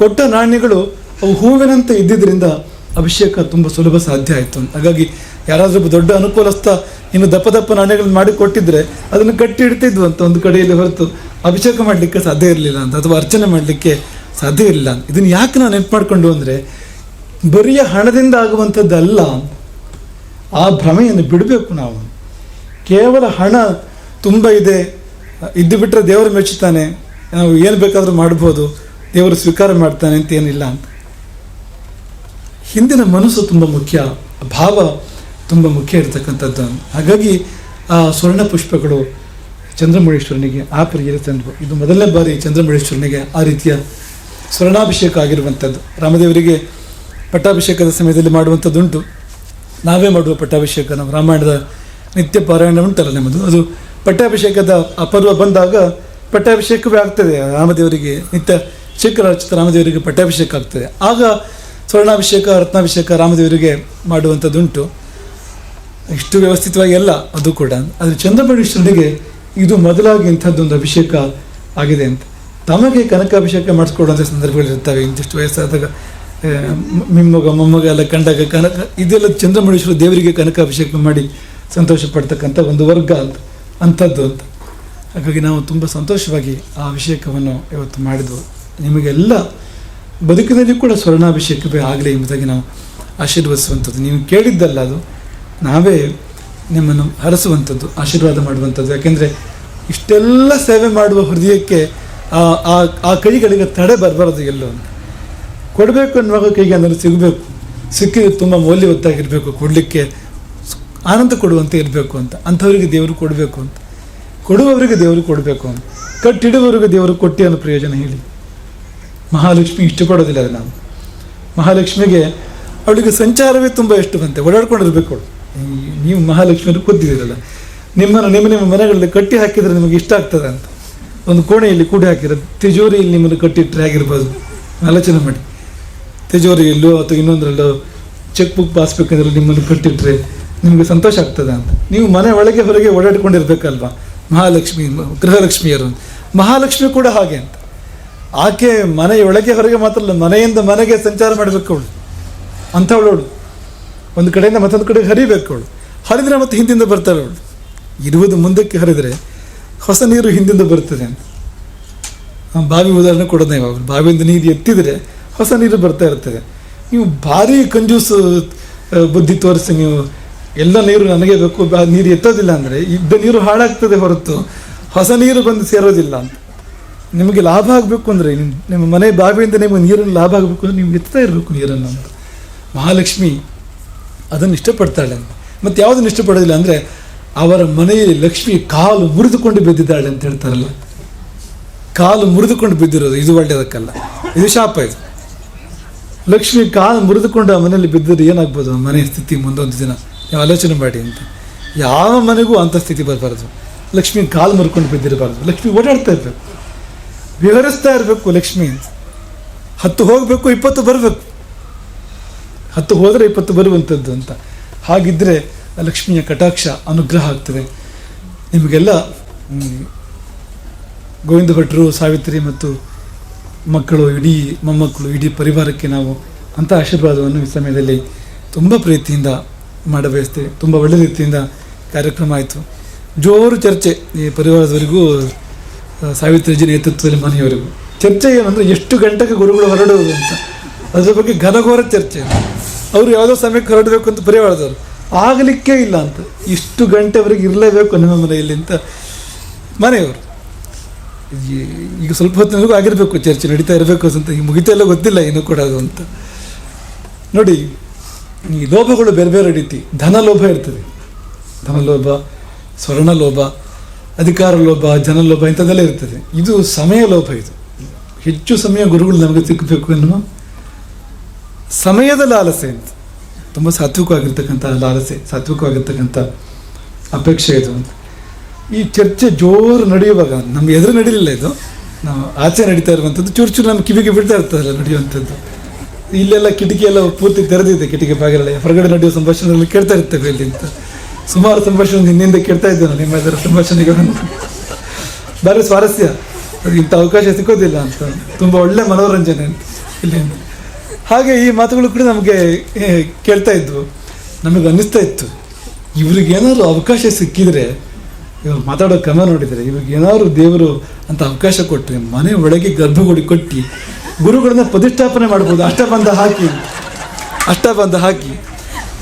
ಕೊಟ್ಟ ನಾಣ್ಯಗಳು ಅವು ಹೂವಿನಂತೆ ಇದ್ದಿದ್ದರಿಂದ ಅಭಿಷೇಕ ತುಂಬ ಸುಲಭ ಸಾಧ್ಯ ಆಯಿತು ಹಾಗಾಗಿ ಯಾರಾದರೂ ದೊಡ್ಡ ಅನುಕೂಲಸ್ಥ ಇನ್ನು ದಪ್ಪ ದಪ್ಪ ನಾಣ್ಯಗಳನ್ನು ಮಾಡಿ ಕೊಟ್ಟಿದ್ದರೆ ಅದನ್ನು ಕಟ್ಟಿ ಇಡ್ತಿದ್ವು ಅಂತ ಒಂದು ಕಡೆಯಲ್ಲಿ ಹೊರತು ಅಭಿಷೇಕ ಮಾಡಲಿಕ್ಕೆ ಸಾಧ್ಯ ಇರಲಿಲ್ಲ ಅಂತ, ಅಥವಾ ಅರ್ಚನೆ ಮಾಡಲಿಕ್ಕೆ ಸಾಧ್ಯ ಇರಲಿಲ್ಲ ಇದನ್ನು ಯಾಕೆ ನಾನು ನೆನಪು ಮಾಡಿಕೊಂಡು ಅಂದರೆ, ಬರಿಯ ಹಣದಿಂದ ಆಗುವಂಥದ್ದಲ್ಲ ಆ ಭ್ರಮೆಯನ್ನು ಬಿಡಬೇಕು ನಾವು. ಕೇವಲ ಹಣ ತುಂಬ ಇದೆ, ಇದ್ದು ಬಿಟ್ಟರೆ ದೇವರು ಮೆಚ್ಚುತ್ತಾನೆ ನಾವು ಏನು ಬೇಕಾದರೂ ಮಾಡ್ಬೋದು, ದೇವರು ಸ್ವೀಕಾರ ಮಾಡ್ತಾನೆ ಅಂತ ಏನಿಲ್ಲ. ಹಿಂದಿನ ಮನಸ್ಸು ತುಂಬ ಮುಖ್ಯ, ಭಾವ ತುಂಬ ಮುಖ್ಯ ಇರತಕ್ಕಂಥದ್ದು. ಹಾಗಾಗಿ ಆ ಸ್ವರ್ಣ ಪುಷ್ಪಗಳು ಚಂದ್ರಮುಳೇಶ್ವರನಿಗೆ, ಆ ಪ್ರಿಯತೆ ತಂದವು ಇದು ಮೊದಲನೇ ಬಾರಿ ಚಂದ್ರಮುಳೇಶ್ವರನಿಗೆ ಆ ರೀತಿಯ ಸ್ವರ್ಣಾಭಿಷೇಕ ಆಗಿರುವಂಥದ್ದು. ರಾಮದೇವರಿಗೆ ಪಟ್ಟಾಭಿಷೇಕದ ಸಮಯದಲ್ಲಿ ಮಾಡುವಂಥದ್ದುಂಟು. ನಾವೇ ಮಾಡುವ ಪಟ್ಟಾಭಿಷೇಕ, ನಾವು ರಾಮಾಯಣದ ನಿತ್ಯ ಪಾರಾಯಣ ಉಂಟಲ್ಲ ನಮ್ಮದು ಅದು ಪಟ್ಟಾಭಿಷೇಕದ ಅಪರ್ವ ಪರ್ವ ಬಂದಾಗ ಪಟ್ಟಾಭಿಷೇಕವೇ ಆಗ್ತದೆ. ರಾಮದೇವರಿಗೆ ನಿತ್ಯ ಶೇಖರಾರ್ಚಿತ ರಾಮದೇವರಿಗೆ ಪಟ್ಟಾಭಿಷೇಕ ಆಗ್ತದೆ. ಆಗ ಸ್ವರ್ಣಾಭಿಷೇಕ, ರತ್ನಾಭಿಷೇಕ ರಾಮದೇವರಿಗೆ ಮಾಡುವಂಥದ್ದುಂಟು. ಇಷ್ಟು ವ್ಯವಸ್ಥಿತವಾಗಿ ಅಲ್ಲ, ಅದು ಕೂಡ. ಆದರೆ ಚಂದ್ರಮಣೇಶ್ವರನಿಗೆ ಇದು ಮೊದಲಾಗಿ ಇಂಥದ್ದೊಂದು ಅಭಿಷೇಕ ಆಗಿದೆ ಅಂತ. ತಮಗೆ ಕನಕಾಭಿಷೇಕ ಮಾಡಿಸ್ಕೊಡುವಂಥ ಸಂದರ್ಭಗಳಿರ್ತವೆ ಇಂತಿಷ್ಟು ವಯಸ್ಸಾದಾಗ ಮೊಮ್ಮಗ ಮೊಮ್ಮಗ ಎಲ್ಲ ಕಂಡಾಗ ಕನಕ, ಇದೆಲ್ಲ ಚಂದ್ರಮಣೇಶ್ವರ ದೇವರಿಗೆ ಕನಕಾಭಿಷೇಕ ಮಾಡಿ ಸಂತೋಷ ಪಡ್ತಕ್ಕಂಥ ಒಂದು ವರ್ಗ ಅಂತ ಅಂಥದ್ದು ಅಂತ. ಹಾಗಾಗಿ ನಾವು ತುಂಬ ಸಂತೋಷವಾಗಿ ಆ ಅಭಿಷೇಕವನ್ನು ಇವತ್ತು ಮಾಡಿದ್ವು. ನಿಮಗೆಲ್ಲ ಬದುಕಿನಲ್ಲಿ ಕೂಡ ಸ್ವರ್ಣಾಭಿಷೇಕವೇ ಆಗಲಿ ಎಂಬುದಾಗಿ ನಾವು ಆಶೀರ್ವದಿಸುವಂಥದ್ದು. ನೀವು ಕೇಳಿದ್ದಲ್ಲ ಅದು, ನಾವೇ ನಿಮ್ಮನ್ನು ಹರಸುವಂಥದ್ದು, ಆಶೀರ್ವಾದ ಮಾಡುವಂಥದ್ದು. ಯಾಕೆಂದರೆ ಇಷ್ಟೆಲ್ಲ ಸೇವೆ ಮಾಡುವ ಹೃದಯಕ್ಕೆ ಆ, ಆ- ಆ ಕೈಗಳಿಗೆ ತಡೆ ಬರಬಾರದು ಎಲ್ಲೋ ಅಂತ. ಕೊಡಬೇಕು ಅನ್ನುವಾಗ ಕೈಗೆ ಅಂದರೆ ಸಿಗಬೇಕು. ಸಿಕ್ಕಿದ್ರೆ ತುಂಬ ಮೌಲ್ಯವತ್ತಾಗಿರಬೇಕು ಕೊಡಲಿಕ್ಕೆ ಆನಂದ ಕೊಡುವಂತೆ ಇರಬೇಕು ಅಂತ. ಅಂಥವರಿಗೆ ದೇವರು ಕೊಡಬೇಕು ಅಂತ. ಕೊಡುವವರಿಗೆ ದೇವರು ಕೊಡಬೇಕು ಅಂತ. ಕಟ್ಟಿಡುವವರಿಗೆ ದೇವರು ಕೊಟ್ಟಿ ಅನ್ನೋ ಪ್ರಯೋಜನ ಹೇಳಿ. ಮಹಾಲಕ್ಷ್ಮಿ ಇಷ್ಟಪಡೋದಿಲ್ಲ ಅದು ನಾವು. ಮಹಾಲಕ್ಷ್ಮಿಗೆ ಅವಳಿಗೆ ಸಂಚಾರವೇ ತುಂಬ ಇಷ್ಟ ಬಂತೆ ಓಡಾಡ್ಕೊಂಡಿರ್ಬೇಕು ಅವಳು. ನೀವು ಮಹಾಲಕ್ಷ್ಮಿಯನ್ನು ಕೂತಿದ್ದೀರಲ್ಲ. ನಿಮ್ಮನ್ನು ನಿಮ್ಮ ನಿಮ್ಮ ಮನೆಗಳಲ್ಲಿ ಕಟ್ಟಿ ಹಾಕಿದರೆ ನಿಮಗೆ ಇಷ್ಟ ಆಗ್ತದೆ ಅಂತ ಒಂದು ಕೋಣೆಯಲ್ಲಿ ಕೂಡಿ ಹಾಕಿರೋದು ತಿಜೋರಿಯಲ್ಲಿ ನಿಮ್ಮನ್ನು ಕಟ್ಟಿಟ್ಟರೆ ಆಗಿರ್ಬೋದು. ಆಲೋಚನೆ ಮಾಡಿ. ತಿಜೋರಿಯಲ್ಲೋ ಅಥವಾ ಇನ್ನೊಂದರಲ್ಲೋ ಚೆಕ್ ಬುಕ್ ಪಾಸ್ಬೇಕಂದ್ರೆ ನಿಮ್ಮನ್ನು ಕಟ್ಟಿಟ್ರೆ ನಿಮಗೆ ಸಂತೋಷ ಆಗ್ತದೆ ಅಂತ. ನೀವು ಮನೆ ಒಳಗೆ ಹೊರಗೆ ಓಡಾಡ್ಕೊಂಡಿರ್ಬೇಕಲ್ವ? ಮಹಾಲಕ್ಷ್ಮಿ, ಗೃಹಲಕ್ಷ್ಮಿಯರು. ಮಹಾಲಕ್ಷ್ಮಿ ಕೂಡ ಹಾಗೆ ಅಂತ. ಆಕೆ ಮನೆಯೊಳಗೆ ಹೊರಗೆ ಮಾತ್ರ ಮನೆಯಿಂದ ಮನೆಗೆ ಸಂಚಾರ ಮಾಡಬೇಕು ಅವಳು. ಅಂಥವಳು ಅವಳು. ಒಂದು ಕಡೆಯಿಂದ ಮತ್ತೊಂದು ಕಡೆಗೆ ಹರಿಬೇಕು ಅವಳು. ಹರಿದ್ರೆ ಮತ್ತೆ ಹಿಂದಿಂದ ಬರ್ತಾಳೆ ಅವಳು. ಇರುವುದು ಮುಂದಕ್ಕೆ ಹರಿದರೆ ಹೊಸ ನೀರು ಹಿಂದಿಂದ ಬರ್ತದೆ ಅಂತ. ಬಾವಿ ಉದಾಹರಣೆ ಕೊಡೋದೇ ಬಾವಿಯಿಂದ ನೀರು ಎತ್ತಿದರೆ ಹೊಸ ನೀರು ಬರ್ತಾ ಇರ್ತದೆ. ನೀವು ಭಾರಿ ಕಂಜೂಸ್ ಬುದ್ಧಿ ತೋರಿಸಿ ನೀವು, ಎಲ್ಲ ನೀರು ನನಗೆ ಬೇಕು ನೀರು ಎತ್ತೋದಿಲ್ಲ ಅಂದರೆ ಇದ್ದ ನೀರು ಹಾಳಾಗ್ತದೆ ಹೊರತು ಹೊಸ ನೀರು ಬಂದು ಸೇರೋದಿಲ್ಲ ಅಂತ. ನಿಮಗೆ ಲಾಭ ಆಗಬೇಕು ಅಂದರೆ ನಿಮ್ಮ ನಿಮ್ಮ ಮನೆ ಬಾವಿಯಿಂದ ನಿಮಗೆ ನೀರನ್ನು ಲಾಭ ಆಗಬೇಕು ಅಂದರೆ ನೀವು ಎತ್ತಾ ಇರಬೇಕು ನೀರನ್ನು ಅಂತ. ಮಹಾಲಕ್ಷ್ಮಿ ಅದನ್ನು ಇಷ್ಟಪಡ್ತಾಳೆ ಅಂತ. ಮತ್ತು ಯಾವುದನ್ನು ಇಷ್ಟಪಡೋದಿಲ್ಲ ಅಂದರೆ ಅವರ ಮನೆಯಲ್ಲಿ ಲಕ್ಷ್ಮಿ ಕಾಲು ಮುರಿದುಕೊಂಡು ಬಿದ್ದಿದ್ದಾಳೆ ಅಂತ ಹೇಳ್ತಾರಲ್ಲ. ಕಾಲು ಮುರಿದುಕೊಂಡು ಬಿದ್ದಿರೋದು, ಇದು ಒಳ್ಳೆಯದಕ್ಕಲ್ಲ ಇದು ಶಾಪ ಇದು. ಲಕ್ಷ್ಮಿ ಕಾಲು ಮುರಿದುಕೊಂಡು ಆ ಮನೆಯಲ್ಲಿ ಬಿದ್ದರೆ ಏನಾಗ್ಬೋದು? ಆ ಮನೆಯ ಸ್ಥಿತಿ ಮುಂದೊಂದು ದಿನ. ನೀವು ಆಲೋಚನೆ ಮಾಡಿ ಅಂತ. ಯಾವ ಮನೆಗೂ ಅಂಥ ಸ್ಥಿತಿ ಬರಬಾರ್ದು. ಲಕ್ಷ್ಮಿ ಕಾಲು ಮುರ್ಕೊಂಡು ಬಿದ್ದಿರಬಾರ್ದು. ಲಕ್ಷ್ಮಿ ಓಡಾಡ್ತಾ ಇರಬೇಕು. ವಿವರಿಸ್ತಾ ಇರಬೇಕು ಲಕ್ಷ್ಮಿ ಹತ್ತು ಹೋಗಬೇಕು, ಇಪ್ಪತ್ತು ಬರಬೇಕು. ಹತ್ತು ಹೋದರೆ ಇಪ್ಪತ್ತು ಬರುವಂಥದ್ದು ಅಂತ. ಹಾಗಿದ್ದರೆ ಲಕ್ಷ್ಮಿಯ ಕಟಾಕ್ಷ ಅನುಗ್ರಹ ಆಗ್ತದೆ. ನಿಮಗೆಲ್ಲ ಗೋವಿಂದ ಭಟ್ರು ಸಾವಿತ್ರಿ ಮತ್ತು ಮಕ್ಕಳು ಇಡೀ ಮೊಮ್ಮಕ್ಕಳು, ಇಡೀ ಪರಿವಾರಕ್ಕೆ ನಾವು ಅಂಥ ಆಶೀರ್ವಾದವನ್ನು ಈ ಸಮಯದಲ್ಲಿ ತುಂಬ ಪ್ರೀತಿಯಿಂದ ಮಾಡಬಯಸ್ತೇವೆ ತುಂಬ ಒಳ್ಳೆ ರೀತಿಯಿಂದ ಕಾರ್ಯಕ್ರಮ ಆಯಿತು. ಜೋರು ಚರ್ಚೆ ಈ ಪರಿವಾರದವರೆಗೂ ಸಾವಿತ್ರಿಜಿ ನೇತೃತ್ವದಲ್ಲಿ ಮನೆಯವರೆಗೂ. ಚರ್ಚೆ ಏನಂದರೆ ಎಷ್ಟು ಗಂಟೆಗೆ ಗುರುಗಳು ಹೊರಡುವುದು ಅಂತ. ಅದ್ರ ಬಗ್ಗೆ ಘನಘೋರ ಚರ್ಚೆ. ಅವರು ಯಾವುದೋ ಸಮಯಕ್ಕೆ ಹೊರಡಬೇಕು ಅಂತ ಪರಿವಾರದವರು. ಆಗಲಿಕ್ಕೇ ಇಲ್ಲ ಅಂತ. ಇಷ್ಟು ಗಂಟೆವರೆಗೆ ಇರಲೇಬೇಕು ನಿಮ್ಮ ಮನೆಯಲ್ಲಿ ಅಂತ ಮನೆಯವರು. ಈಗ ಸ್ವಲ್ಪ ಹೊತ್ತಿನವರೆಗೂ ಆಗಿರಬೇಕು, ಚರ್ಚೆ ನಡೀತಾ ಇರಬೇಕು ಅಂತ ಈ ಮುಗಿತೆಲ್ಲ ಗೊತ್ತಿಲ್ಲ ಇನ್ನು ಕೂಡ ಅದು ಅಂತ. ನೋಡಿ, ಈ ಲೋಭಗಳು ಬೇರೆ ಬೇರೆ ರೀತಿ, ಧನ ಲೋಭ ಇರ್ತದೆ. ಧನ ಲೋಭ, ಸ್ವರ್ಣ ಲೋಭ, ಅಧಿಕಾರ ಲೋಭ, ಜನ ಲೋಭ ಇಂಥದ್ದೆಲ್ಲ ಇರ್ತದೆ. ಇದು ಸಮಯ ಲೋಭ ಇದು. ಹೆಚ್ಚು ಸಮಯ ಗುರುಗಳು ನಮಗೆ ಸಿಕ್ಕಬೇಕು ಎನ್ನುವ ಸಮಯದ ಲಾಲಸೆ ಅಂತ. ತುಂಬ ಸಾತ್ವಿಕವಾಗಿರ್ತಕ್ಕಂಥ ಲಾಲಸೆ, ಸಾತ್ವಿಕವಾಗಿರ್ತಕ್ಕಂಥ ಅಪೇಕ್ಷೆ ಇದು ಅಂತ. ಈ ಚರ್ಚೆ ಜೋರು ನಡೆಯುವಾಗ ನಮ್ಮ ಎದುರು ನಡೀಲಿಲ್ಲ ಇದು. ನಾವು ಆಚೆ ನಡೀತಾ ಇರುವಂಥದ್ದು, ಚೂರು ಚೂರು ನಮ್ಮ ಕಿವಿಗೆ ಬಿಡ್ತಾ ಇರ್ತದಲ್ಲ ನಡೆಯುವಂಥದ್ದು. ಇಲ್ಲೆಲ್ಲ ಕಿಟಕಿ ಎಲ್ಲ ಪೂರ್ತಿ ತೆರೆದಿದೆ, ಕಿಟಕಿ ಬಾಗಿಲೆಲ್ಲ. ಹೊರಗಡೆ ನಡೆಯುವ ಸಂಭಾಷಣೆಗಳು ಕೇಳ್ತಾ ಇರ್ತೇವೆ ಇಲ್ಲಿ ಅಂತ. ಸುಮಾರು ಸಂಭಾಷಣೆ ನಿನ್ನಿಂದ ಕೇಳ್ತಾ ಇದ್ದೇನೆ ನಿಮ್ಮ ಇದರ ಸಂಭಾಷಣೆಗಳನ್ನು. ಭಾರಿ ಸ್ವಾರಸ್ಯ. ಇಂಥ ಅವಕಾಶ ಸಿಕ್ಕೋದಿಲ್ಲ ಅಂತ. ತುಂಬ ಒಳ್ಳೆ ಮನೋರಂಜನೆ ಇಲ್ಲಿ. ಹಾಗೆ ಈ ಮಾತುಗಳು ಕೂಡ ನಮಗೆ ಕೇಳ್ತಾ ಇದ್ವು. ನಮಗೆ ಅನ್ನಿಸ್ತಾ ಇತ್ತು. ಇವ್ರಿಗೇನಾದ್ರು ಅವಕಾಶ ಸಿಕ್ಕಿದ್ರೆ ಇವ್ರು ಮಾತಾಡೋ ಕ್ರಮ ನೋಡಿದರೆ ಇವ್ರಿಗೆ ಏನಾದ್ರು ದೇವರು ಅಂತ ಅವಕಾಶ ಕೊಟ್ಟರೆ ಮನೆ ಒಳಗೆ ಗರ್ಭಗುಡಿ ಕೊಟ್ಟು ಗುರುಗಳನ್ನ ಪ್ರತಿಷ್ಠಾಪನೆ ಮಾಡ್ಬೋದು. ಅಷ್ಟಬಂಧ ಹಾಕಿ. ಅಷ್ಟಬಂಧ ಹಾಕಿ.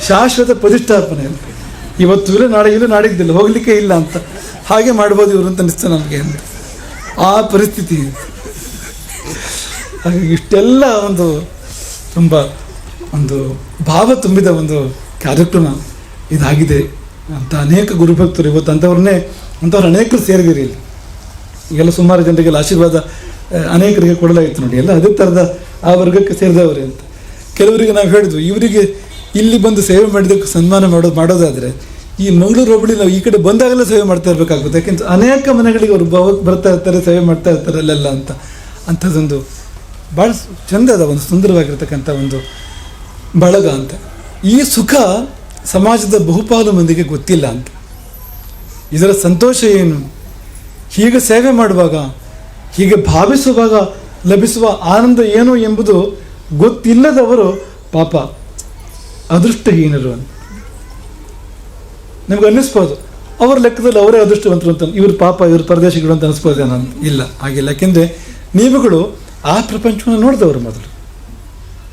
ಶಾಶ್ವತ ಪ್ರತಿಷ್ಠಾಪನೆ. ಇವತ್ತು ಇಲ್ಲ ನಾಳೆ ಇಲ್ಲ ನಾಡಿದ್ದಿಲ್ಲ, ಹೋಗ್ಲಿಕ್ಕೆ ಇಲ್ಲ ಅಂತ. ಹಾಗೆ ಮಾಡ್ಬೋದು ಇವರು ಅಂತ ಅನಿಸ್ತು ನಮಗೆ. ಆ ಪರಿಸ್ಥಿತಿ. ಹಾಗಾಗಿ ಇಷ್ಟೆಲ್ಲ ಒಂದು ತುಂಬ ಒಂದು ಭಾವ ತುಂಬಿದ ಒಂದು ಕಾರ್ಯಕ್ರಮ ಇದಾಗಿದೆ. ಅಂತ ಅನೇಕ ಗುರುಭಕ್ತರು ಇವತ್ತು ಅಂಥವ್ರನ್ನೇ, ಅಂಥವ್ರು ಅನೇಕರು ಸೇರಿದಿರಿ ಇಲ್ಲಿ. ಈಗೆಲ್ಲ ಸುಮಾರು ಜನರಿಗೆಲ್ಲ ಆಶೀರ್ವಾದ ಅನೇಕರಿಗೆ ಕೊಡಲಾಗಿತ್ತು ನೋಡಿ. ಎಲ್ಲ ಅದೇ ಥರದ ಆ ವರ್ಗಕ್ಕೆ ಸೇರಿದವರೇ ಅಂತ. ಕೆಲವರಿಗೆ ನಾವು ಹೇಳಿದ್ವಿ, ಇವರಿಗೆ ಇಲ್ಲಿ ಬಂದು ಸೇವೆ ಮಾಡಿದಕ್ಕೆ ಸನ್ಮಾನ ಮಾಡೋದು ಮಾಡೋದಾದರೆ ಈ ಮಂಗಳೂರು ಹೋಬಳಿ ನಾವು ಈ ಕಡೆ ಬಂದಾಗಲೇ ಸೇವೆ ಮಾಡ್ತಾ ಇರಬೇಕಾಗುತ್ತೆ. ಯಾಕೆಂದ್ರೆ ಅನೇಕ ಮನೆಗಳಿಗೆ ಅವರು ಬವ ಬರ್ತಾ ಇರ್ತಾರೆ, ಸೇವೆ ಮಾಡ್ತಾ ಇರ್ತಾರೆ, ಅಲ್ಲೆಲ್ಲ ಅಂತ. ಅಂಥದ್ದೊಂದು ಭಾಳ ಚಂದದ ಒಂದು ಸುಂದರವಾಗಿರ್ತಕ್ಕಂಥ ಒಂದು ಬಳಗ ಅಂತ. ಈ ಸುಖ ಸಮಾಜದ ಬಹುಪಾಲು ಮಂದಿಗೆ ಗೊತ್ತಿಲ್ಲ ಅಂತ. ಇದರ ಸಂತೋಷ ಏನು? ಹೀಗೆ ಸೇವೆ ಮಾಡುವಾಗ, ಹೀಗೆ ಭಾವಿಸುವಾಗ ಲಭಿಸುವ ಆನಂದ ಏನು ಎಂಬುದು ಗೊತ್ತಿಲ್ಲದವರು ಪಾಪ ಅದೃಷ್ಟಹೀನರು ಅಂತ. ನಿಮ್ಗೆ ಅನ್ನಿಸ್ಬೋದು? ಅವ್ರ ಲೆಕ್ಕದಲ್ಲಿ ಅವರೇ ಅದೃಷ್ಟವಂತರು ಅಂತ ಇವ್ರ ಪಾಪ, ಇವ್ರ ಪರದೇಶಗಳು ಅಂತ ಅನಿಸ್ಬೋದೇ ನಾನು ಇಲ್ಲ, ಹಾಗಿಲ್ಲ. ಯಾಕೆಂದರೆ ನೀವುಗಳು ಆ ಪ್ರಪಂಚವನ್ನು ನೋಡಿದವರು ಮೊದಲು.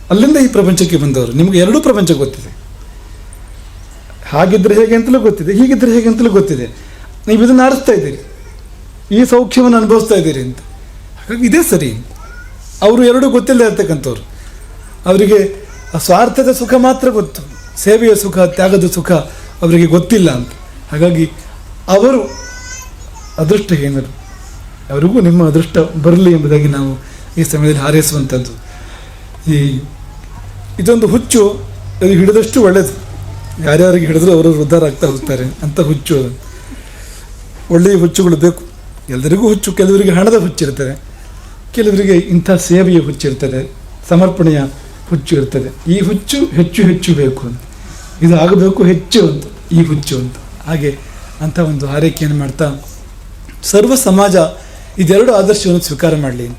ಅಲ್ಲಿಂದ ಈ ಪ್ರಪಂಚಕ್ಕೆ ಬಂದವರು. ನಿಮ್ಗೆ ಎರಡೂ ಪ್ರಪಂಚ ಗೊತ್ತಿದೆ. ಹಾಗಿದ್ರೆ ಹೇಗೆ ಅಂತಲೂ ಗೊತ್ತಿದೆ, ಹೀಗಿದ್ರೆ ಹೇಗೆ ಅಂತಲೂ ಗೊತ್ತಿದೆ. ನೀವು ಇದನ್ನು ಆರಿಸ್ತಾ ಇದ್ದೀರಿ. ಈ ಸೌಖ್ಯವನ್ನು ಅನುಭವಿಸ್ತಾ ಇದ್ದೀರಿ ಅಂತ. ಹಾಗಾಗಿ ಇದೇ ಸರಿ. ಅವರು ಎರಡೂ ಗೊತ್ತಿಲ್ಲ ಇರ್ತಕ್ಕಂಥವ್ರು. ಅವರಿಗೆ ಸ್ವಾರ್ಥದ ಸುಖ ಮಾತ್ರ ಗೊತ್ತು. ಸೇವೆಯ ಸುಖ, ತ್ಯಾಗದ ಸುಖ ಅವರಿಗೆ ಗೊತ್ತಿಲ್ಲ ಅಂತ. ಹಾಗಾಗಿ ಅವರು ಅದೃಷ್ಟ ಏನರು ಅವರಿಗೂ ನಿಮ್ಮ ಅದೃಷ್ಟ ಬರಲಿ ಎಂಬುದಾಗಿ ನಾವು ಈ ಸಮಯದಲ್ಲಿ ಹಾರೈಸುವಂಥದ್ದು. ಈ ಇದೊಂದು ಹುಚ್ಚು, ಅದು ಹಿಡಿದಷ್ಟು ಒಳ್ಳೆಯದು ಯಾರ್ಯಾರಿಗೆ ಹಿಡಿದ್ರು ಅವರು ಉದ್ಧಾರ ಆಗ್ತಾ ಹೋಗ್ತಾರೆ ಅಂತ ಹುಚ್ಚು ಒಳ್ಳೆಯ ಹುಚ್ಚುಗಳು ಬೇಕು. ಎಲ್ಲರಿಗೂ ಹುಚ್ಚು, ಕೆಲವರಿಗೆ ಹಣದ ಹುಚ್ಚಿರ್ತದೆ ಕೆಲವರಿಗೆ ಇಂಥ ಸೇವೆಯ ಹುಚ್ಚಿರ್ತದೆ ಸಮರ್ಪಣೆಯ ಹುಚ್ಚು ಇರ್ತದೆ. ಈ ಹುಚ್ಚು ಹೆಚ್ಚು ಹೆಚ್ಚು ಬೇಕು ಅಂತ. ಇದು ಆಗಬೇಕು ಹೆಚ್ಚು ಅಂತ. ಈ ಹುಚ್ಚು ಅಂತ. ಹಾಗೆ ಅಂಥ ಒಂದು ಆರೈಕೆಯನ್ನು ಮಾಡ್ತಾ ಸರ್ವ ಸಮಾಜ ಇದೆರಡು ಆದರ್ಶವನ್ನು ಸ್ವೀಕಾರ ಮಾಡಲಿ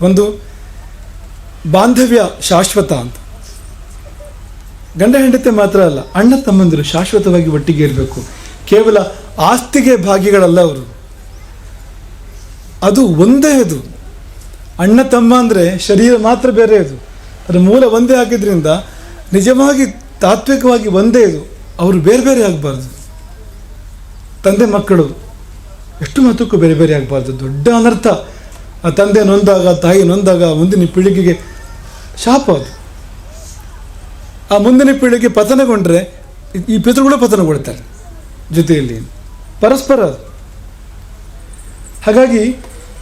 ಒಂದು ಬಾಂಧವ್ಯ ಶಾಶ್ವತ ಅಂತ. ಗಂಡ ಹೆಂಡತಿ ಮಾತ್ರ ಅಲ್ಲ, ಅಣ್ಣ ತಮ್ಮಂದಿರು ಶಾಶ್ವತವಾಗಿ ಒಟ್ಟಿಗೆ ಇರಬೇಕು. ಕೇವಲ ಆಸ್ತಿಗೆ ಭಾಗಿಗಳಲ್ಲ ಅವರು. ಅದು ಒಂದೇ ಅದು. ಅಣ್ಣ ತಮ್ಮ ಅಂದರೆ ಶರೀರ ಮಾತ್ರ ಬೇರೆ ಅದು. ಅದರ ಮೂಲ ಒಂದೇ ಆಗಿದ್ದರಿಂದ ನಿಜವಾಗಿ ತಾತ್ವಿಕವಾಗಿ ಒಂದೇ ಇದು. ಅವರು ಬೇರೆ ಬೇರೆ ಆಗಬಾರ್ದು. ತಂದೆ ಮಕ್ಕಳು, ಎಷ್ಟು ಮತಕ್ಕೂ ಬೇರೆ ಬೇರೆ ಆಗಬಾರ್ದು. ದೊಡ್ಡ ಅನರ್ಥ. ಆ ತಂದೆ ನೊಂದಾಗ, ತಾಯಿ ನೊಂದಾಗ, ಮುಂದಿನ ಪೀಳಿಗೆಗೆ ಶಾಪ ಅದು. ಆ ಮುಂದಿನ ಪೀಳಿಗೆ ಪತನಗೊಂಡ್ರೆ ಈ- ಪಿತೃಗಳು ಪತನಗೊಳ್ತಾರೆ ಜೊತೆಯಲ್ಲಿ. ಪರಸ್ಪರ. ಹಾಗಾಗಿ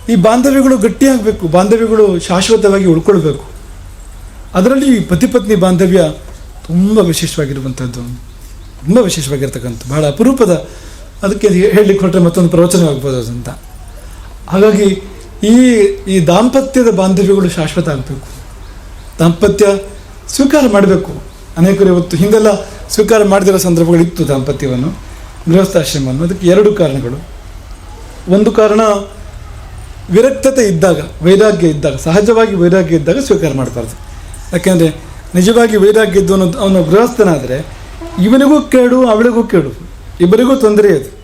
ಈ ಬಾಂಧವ್ಯಗಳು ಗಟ್ಟಿಯಾಗಬೇಕು, ಬಾಂಧವ್ಯಗಳು ಶಾಶ್ವತವಾಗಿ ಉಳ್ಕೊಳ್ಬೇಕು. ಅದರಲ್ಲಿ ಈ ಪತಿ ಪತ್ನಿ ಬಾಂಧವ್ಯ ತುಂಬ ವಿಶೇಷವಾಗಿರುವಂಥದ್ದು ತುಂಬ ವಿಶೇಷವಾಗಿರ್ತಕ್ಕಂಥ ಬಹಳ ಅಪರೂಪದ ಅದಕ್ಕೆ ಹೇಳಲಿಕ್ಕೆ ಹೊರಟ್ರೆ ಮತ್ತೊಂದು ಪ್ರವಚನವಾಗ್ಬೋದು ಅಂತ. ಹಾಗಾಗಿ ಈ ಈ ದಾಂಪತ್ಯದ ಬಾಂಧವ್ಯಗಳು ಶಾಶ್ವತ ಆಗಬೇಕು. ದಾಂಪತ್ಯ ಸ್ವೀಕಾರ ಮಾಡಬೇಕು. ಅನೇಕರು ಇವತ್ತು ಹಿಂದೆಲ್ಲ ಸ್ವೀಕಾರ ಮಾಡದಿರೋ ಸಂದರ್ಭಗಳಿತ್ತು ದಾಂಪತ್ಯವನ್ನು, ಗೃಹಸ್ಥಾಶ್ರಮವನ್ನು. ಅದಕ್ಕೆ ಎರಡು ಕಾರಣಗಳು. ಒಂದು ಕಾರಣ, ವಿರಕ್ತತೆ ಇದ್ದಾಗ, ವೈರಾಗ್ಯ ಇದ್ದಾಗ, ಸಹಜವಾಗಿ ವೈರಾಗ್ಯ ಇದ್ದಾಗ ಸ್ವೀಕಾರ ಮಾಡಬಾರ್ದು. ಯಾಕೆಂದರೆ, ನಿಜವಾಗಿ ವೈರಾಗ್ಯ ಇದ್ದು ಅನ್ನೋದು, ಅವನು ಗೃಹಸ್ಥನಾದರೆ, ಇವನಿಗೂ ಕೇಡು, ಅವಳಿಗೂ ಕೇಡು. ಇಬ್ಬರಿಗೂ ತೊಂದರೆ ಅದು.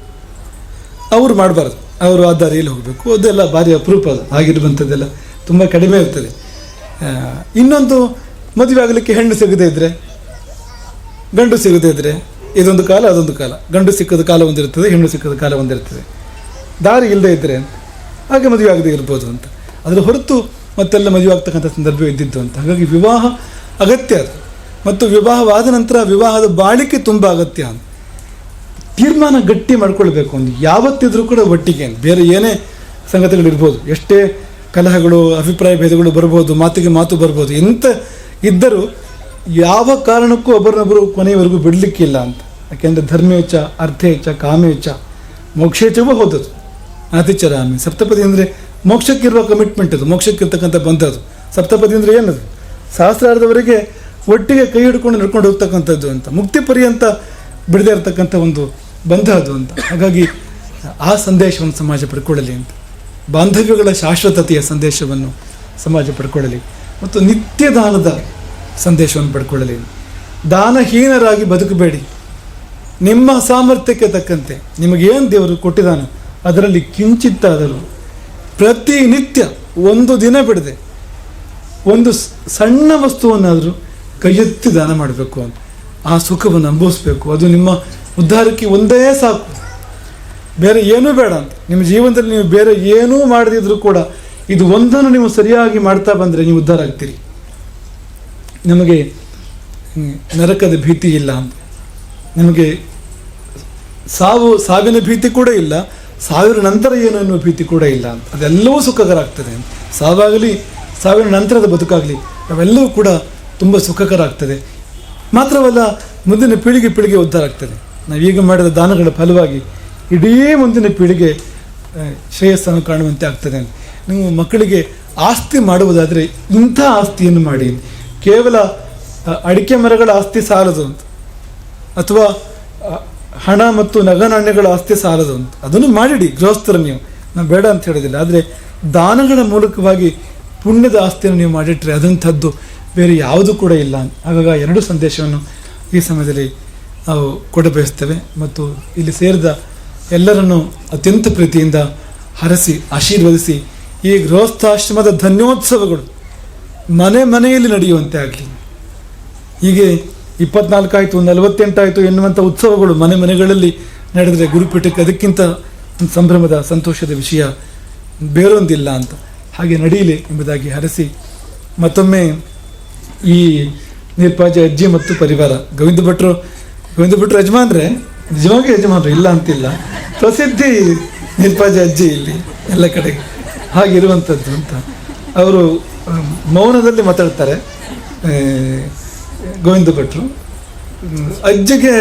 ಅವರು ಮಾಡಬಾರ್ದು. ಅವರು ಆ ದಾರಿಯಲ್ಲಿ ಹೋಗಬೇಕು. ಅದೆಲ್ಲ ಭಾರಿ ಅಪರೂಪ ಅದು. ಆಗಿರುವಂಥದ್ದೆಲ್ಲ ತುಂಬ ಕಡಿಮೆ ಇರ್ತದೆ. ಇನ್ನೊಂದು ಮದುವೆ ಆಗಲಿಕ್ಕೆ ಹೆಣ್ಣು ಸಿಗದೇ ಇದ್ದರೆ ಗಂಡು ಸಿಗದೇ ಇದ್ದರೆ ಇದೊಂದು ಕಾಲ, ಅದೊಂದು ಕಾಲ. ಗಂಡು ಸಿಕ್ಕದ ಕಾಲ ಒಂದಿರ್ತದೆ ಹೆಣ್ಣು ಸಿಕ್ಕದ ಕಾಲ ಒಂದಿರ್ತದೆ ದಾರಿ ಇಲ್ಲದೆ ಇದ್ದರೆ ಹಾಗೆ ಮದುವೆ ಆಗದೆ ಇರ್ಬೋದು ಅಂತ. ಅದರ ಹೊರತು ಮತ್ತೆಲ್ಲ ಮದುವೆ ಆಗ್ತಕ್ಕಂಥ ಸಂದರ್ಭ ಇದ್ದಿದ್ದು ಅಂತ. ಹಾಗಾಗಿ ವಿವಾಹ ಅಗತ್ಯ ಅದು. ಮತ್ತು ವಿವಾಹವಾದ ನಂತರ ವಿವಾಹದ ಬಾಳಿಕೆ ತುಂಬ ಅಗತ್ಯ ಅಂತ. ತೀರ್ಮಾನ ಗಟ್ಟಿ ಮಾಡ್ಕೊಳ್ಬೇಕು ಅಂತ. ಯಾವತ್ತಿದ್ರೂ ಕೂಡ ಒಟ್ಟಿಗೆ ಬೇರೆ ಏನೇ ಸಂಗತಿಗಳಿರ್ಬೋದು. ಎಷ್ಟೇ ಕಲಹಗಳು, ಅಭಿಪ್ರಾಯ ಭೇದಗಳು ಬರ್ಬೋದು, ಮಾತಿಗೆ ಮಾತು ಬರ್ಬೋದು ಎಂಥ ಇದ್ದರೂ ಯಾವ ಕಾರಣಕ್ಕೂ ಒಬ್ಬರನ್ನೊಬ್ಬರು ಕೊನೆಯವರೆಗೂ ಬಿಡಲಿಕ್ಕಿಲ್ಲ ಅಂತ. ಯಾಕೆಂದರೆ ಧರ್ಮೇಚ್ಛ ಅರ್ಥೇಚ್ಛ ಕಾಮೇಚ್ಛ ಮೋಕ್ಷೇಚ್ಛವೂ ಹೋದದು ಅತಿಚರಾಮಿ ಸಪ್ತಪದಿ ಅಂದರೆ ಮೋಕ್ಷಕ್ಕಿರುವ ಕಮಿಟ್ಮೆಂಟ್ ಅದು, ಮೋಕ್ಷಕ್ಕಿರ್ತಕ್ಕಂಥ ಬಂಧ ಅದು. ಸಪ್ತಪದಿ ಅಂದರೆ ಏನದು? ಸಹಸ್ರಾರ್ಧವರೆಗೆ ಒಟ್ಟಿಗೆ ಕೈ ಹಿಡ್ಕೊಂಡು ನಡ್ಕೊಂಡು ಹೋಗ್ತಕ್ಕಂಥದ್ದು ಅಂತ. ಮುಕ್ತಿ ಪರ್ಯಂತ ಬಿಡದೇ ಇರತಕ್ಕಂಥ ಒಂದು ಬಂಧ ಅದು ಅಂತ. ಹಾಗಾಗಿ ಆ ಸಂದೇಶವನ್ನು ಸಮಾಜ ಪಡ್ಕೊಳ್ಳಲಿ ಅಂತ. ಬಾಂಧವ್ಯಗಳ ಶಾಶ್ವತತೆಯ ಸಂದೇಶವನ್ನು ಸಮಾಜ ಪಡ್ಕೊಳ್ಳಲಿ. ಮತ್ತು ನಿತ್ಯ ದಾನದ ಸಂದೇಶವನ್ನು ಪಡ್ಕೊಳ್ಳಲಿ. ದಾನಹೀನರಾಗಿ ಬದುಕಬೇಡಿ. ನಿಮ್ಮ ಸಾಮರ್ಥ್ಯಕ್ಕೆ ತಕ್ಕಂತೆ ನಿಮಗೇನು ದೇವರು ಕೊಟ್ಟಿದ್ದಾನೆ ಅದರಲ್ಲಿ ಕಿಂಚಿತ್ತಾದರೂ ಪ್ರತಿನಿತ್ಯ ಒಂದು ದಿನ ಬಿಡದೆ ಒಂದು ಸಣ್ಣ ವಸ್ತುವನ್ನಾದರೂ ಕೈಯೆತ್ತಿ ದಾನ ಮಾಡಬೇಕು ಅಂತ. ಆ ಸುಖವನ್ನು ಅನುಭವಿಸ್ಬೇಕು. ಅದು ನಿಮ್ಮ ಉದ್ಧಾರಕ್ಕೆ ಒಂದೇ ಸಾಕು. ಬೇರೆ ಏನೂ ಬೇಡ ಅಂತ. ನಿಮ್ಮ ಜೀವನದಲ್ಲಿ ನೀವು ಬೇರೆ ಏನೂ ಮಾಡದಿದ್ರೂ ಕೂಡ ಇದು ಒಂದನ್ನು ನೀವು ಸರಿಯಾಗಿ ಮಾಡ್ತಾ ಬಂದರೆ ನೀವು ಉದ್ಧಾರ ಆಗ್ತೀರಿ. ನಿಮಗೆ ನರಕದ ಭೀತಿ ಇಲ್ಲ ಅಂತ. ನಮಗೆ ಸಾವು, ಸಾವಿನ ಭೀತಿ ಕೂಡ ಇಲ್ಲ, ಸಾವಿರ ನಂತರ ಏನು ಅನ್ನುವ ಭೀತಿ ಕೂಡ ಇಲ್ಲ ಅಂತ. ಅದೆಲ್ಲವೂ ಸುಖಕರ ಆಗ್ತದೆ ಸಾವಾಗಲಿ, ಸಾವಿನ ನಂತರದ ಬದುಕಾಗಲಿ, ಅವೆಲ್ಲವೂ ಕೂಡ ತುಂಬ ಸುಖಕರ ಆಗ್ತದೆ ಮಾತ್ರವಲ್ಲ, ಮುಂದಿನ ಪೀಳಿಗೆ ಪೀಳಿಗೆ ಉದ್ಧಾರ ಆಗ್ತದೆ. ನಾವೀಗ ಮಾಡಿದ ದಾನಗಳ ಫಲವಾಗಿ ಇಡೀ ಮುಂದಿನ ಪೀಳಿಗೆ ಶ್ರೇಯಸ್ಸನ್ನು ಕಾಣುವಂತೆ ಆಗ್ತದೆ ನೀವು ಮಕ್ಕಳಿಗೆ ಆಸ್ತಿ ಮಾಡುವುದಾದರೆ ಇಂಥ ಆಸ್ತಿಯನ್ನು ಮಾಡಿ. ಕೇವಲ ಅಡಿಕೆ ಮರಗಳ ಆಸ್ತಿ ಸಾಲದು ಅಂತ ಅಥವಾ ಹಣ ಮತ್ತು ನಗನಾಣ್ಯಗಳ ಆಸ್ತಿ ಸಾಲದು ಅಂತ ಅದನ್ನು ಮಾಡಿಡಿ, ಗೃಹಸ್ಥರು ನೀವು. ನಾನು ಬೇಡ ಅಂತ ಹೇಳೋದಿಲ್ಲ. ಆದರೆ ದಾನಗಳ ಮೂಲಕವಾಗಿ ಪುಣ್ಯದ ಆಸ್ತಿಯನ್ನು ನೀವು ಮಾಡಿಟ್ರೆ ಅದಂಥದ್ದು ಬೇರೆ ಯಾವುದೂ ಕೂಡ ಇಲ್ಲ. ಆಗಾಗ ಎರಡು ಸಂದೇಶವನ್ನು ಈ ಸಮಯದಲ್ಲಿ ನಾವು ಕೊಡಬಯಸ್ತೇವೆ ಮತ್ತು ಇಲ್ಲಿ ಸೇರಿದ ಎಲ್ಲರನ್ನು ಅತ್ಯಂತ ಪ್ರೀತಿಯಿಂದ ಹರಸಿ, ಆಶೀರ್ವದಿಸಿ ಈ ಗೃಹಸ್ಥಾಶ್ರಮದ ಧನ್ಯೋತ್ಸವಗಳು. ಮನೆ ಮನೆಯಲ್ಲಿ ನಡೆಯುವಂತೆ ಆಗಲಿ. ಹೀಗೆ ಇಪ್ಪತ್ನಾಲ್ಕಾಯಿತು, ನಲವತ್ತೆಂಟಾಯಿತು ಎನ್ನುವಂಥ ಉತ್ಸವಗಳು ಮನೆ ಮನೆಗಳಲ್ಲಿ ನಡೆದರೆ ಗುರುಪೀಠಕ್ಕೆ ಅದಕ್ಕಿಂತ ಸಂಭ್ರಮದ, ಸಂತೋಷದ ವಿಷಯ ಬೇರೊಂದಿಲ್ಲ ಅಂತ. ಹಾಗೆ ನಡೆಯಲಿ ಎಂಬುದಾಗಿ ಹರಸಿ ಮತ್ತೊಮ್ಮೆ ಈ ನಿರ್ಪಾಜ ಅಜ್ಜಿ ಮತ್ತು ಪರಿವಾರ. ಗೋವಿಂದ ಭಟ್ರು ಗೋವಿಂದ ಭಟ್ರು ಯಜಮಾನ್ರೆ? ನಿಜವಾಗಿ ಯಜಮಾನ್ರು ಇಲ್ಲ ಅಂತಿಲ್ಲ. ಪ್ರಸಿದ್ಧಿ ನಿರ್ಪಾಜ ಅಜ್ಜಿ ಇಲ್ಲಿ ಎಲ್ಲ ಕಡೆಗೆ ಹಾಗಿರುವಂಥದ್ದು ಅಂತ. ಅವರು ಮೌನದಲ್ಲಿ ಮಾತಾಡ್ತಾರೆ. ಗೋವಿಂದ ಭಟ್ರು. ಅಜ್ಜಿಗೆ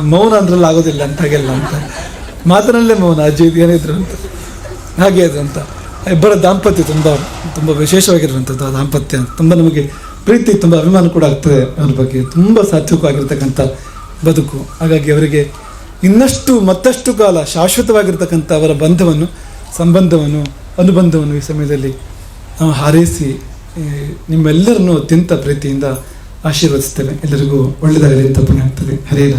ಮೌನ ಅಂದ್ರಲ್ಲಿ ಆಗೋದಿಲ್ಲ ಅಂತ, ಹಾಗೆಲ್ಲ ಅಂತ. ಮಾತನಲ್ಲೇ ಮೌನ, ಅಜ್ಜಿ ಏನಿದ್ರು ಅಂತ. ಹಾಗೆ ಅದು ಅಂತ. ಇಬ್ಬರ ದಾಂಪತ್ಯ ತುಂಬ ತುಂಬ ವಿಶೇಷವಾಗಿರುವಂಥದ್ದು ಆ ದಾಂಪತ್ಯ. ತುಂಬ ನಮಗೆ ಪ್ರೀತಿ, ತುಂಬ ಅಭಿಮಾನ ಕೂಡ ಆಗ್ತದೆ ಅವ್ರ ಬಗ್ಗೆ. ತುಂಬ ಸಾತ್ವಿಕವಾಗಿರ್ತಕ್ಕಂಥ ಬದುಕು. ಹಾಗಾಗಿ ಅವರಿಗೆ ಇನ್ನಷ್ಟು, ಮತ್ತಷ್ಟು ಕಾಲ ಶಾಶ್ವತವಾಗಿರ್ತಕ್ಕಂಥ ಅವರ ಬಂಧವನ್ನು, ಸಂಬಂಧವನ್ನು, ಅನುಬಂಧವನ್ನು ಈ ಸಮಯದಲ್ಲಿ ಹಾರೈಸಿ ನಿಮ್ಮೆಲ್ಲರನ್ನು ಅತ್ಯಂತ ಪ್ರೀತಿಯಿಂದ ಆಶೀರ್ವದಿಸ್ತೇವೆ. ಎಲ್ಲರಿಗೂ ಒಳ್ಳೆಯದಾಗಲಿ ತಪ್ಪನೆ ಆಗ್ತದೆ. ಹರೇ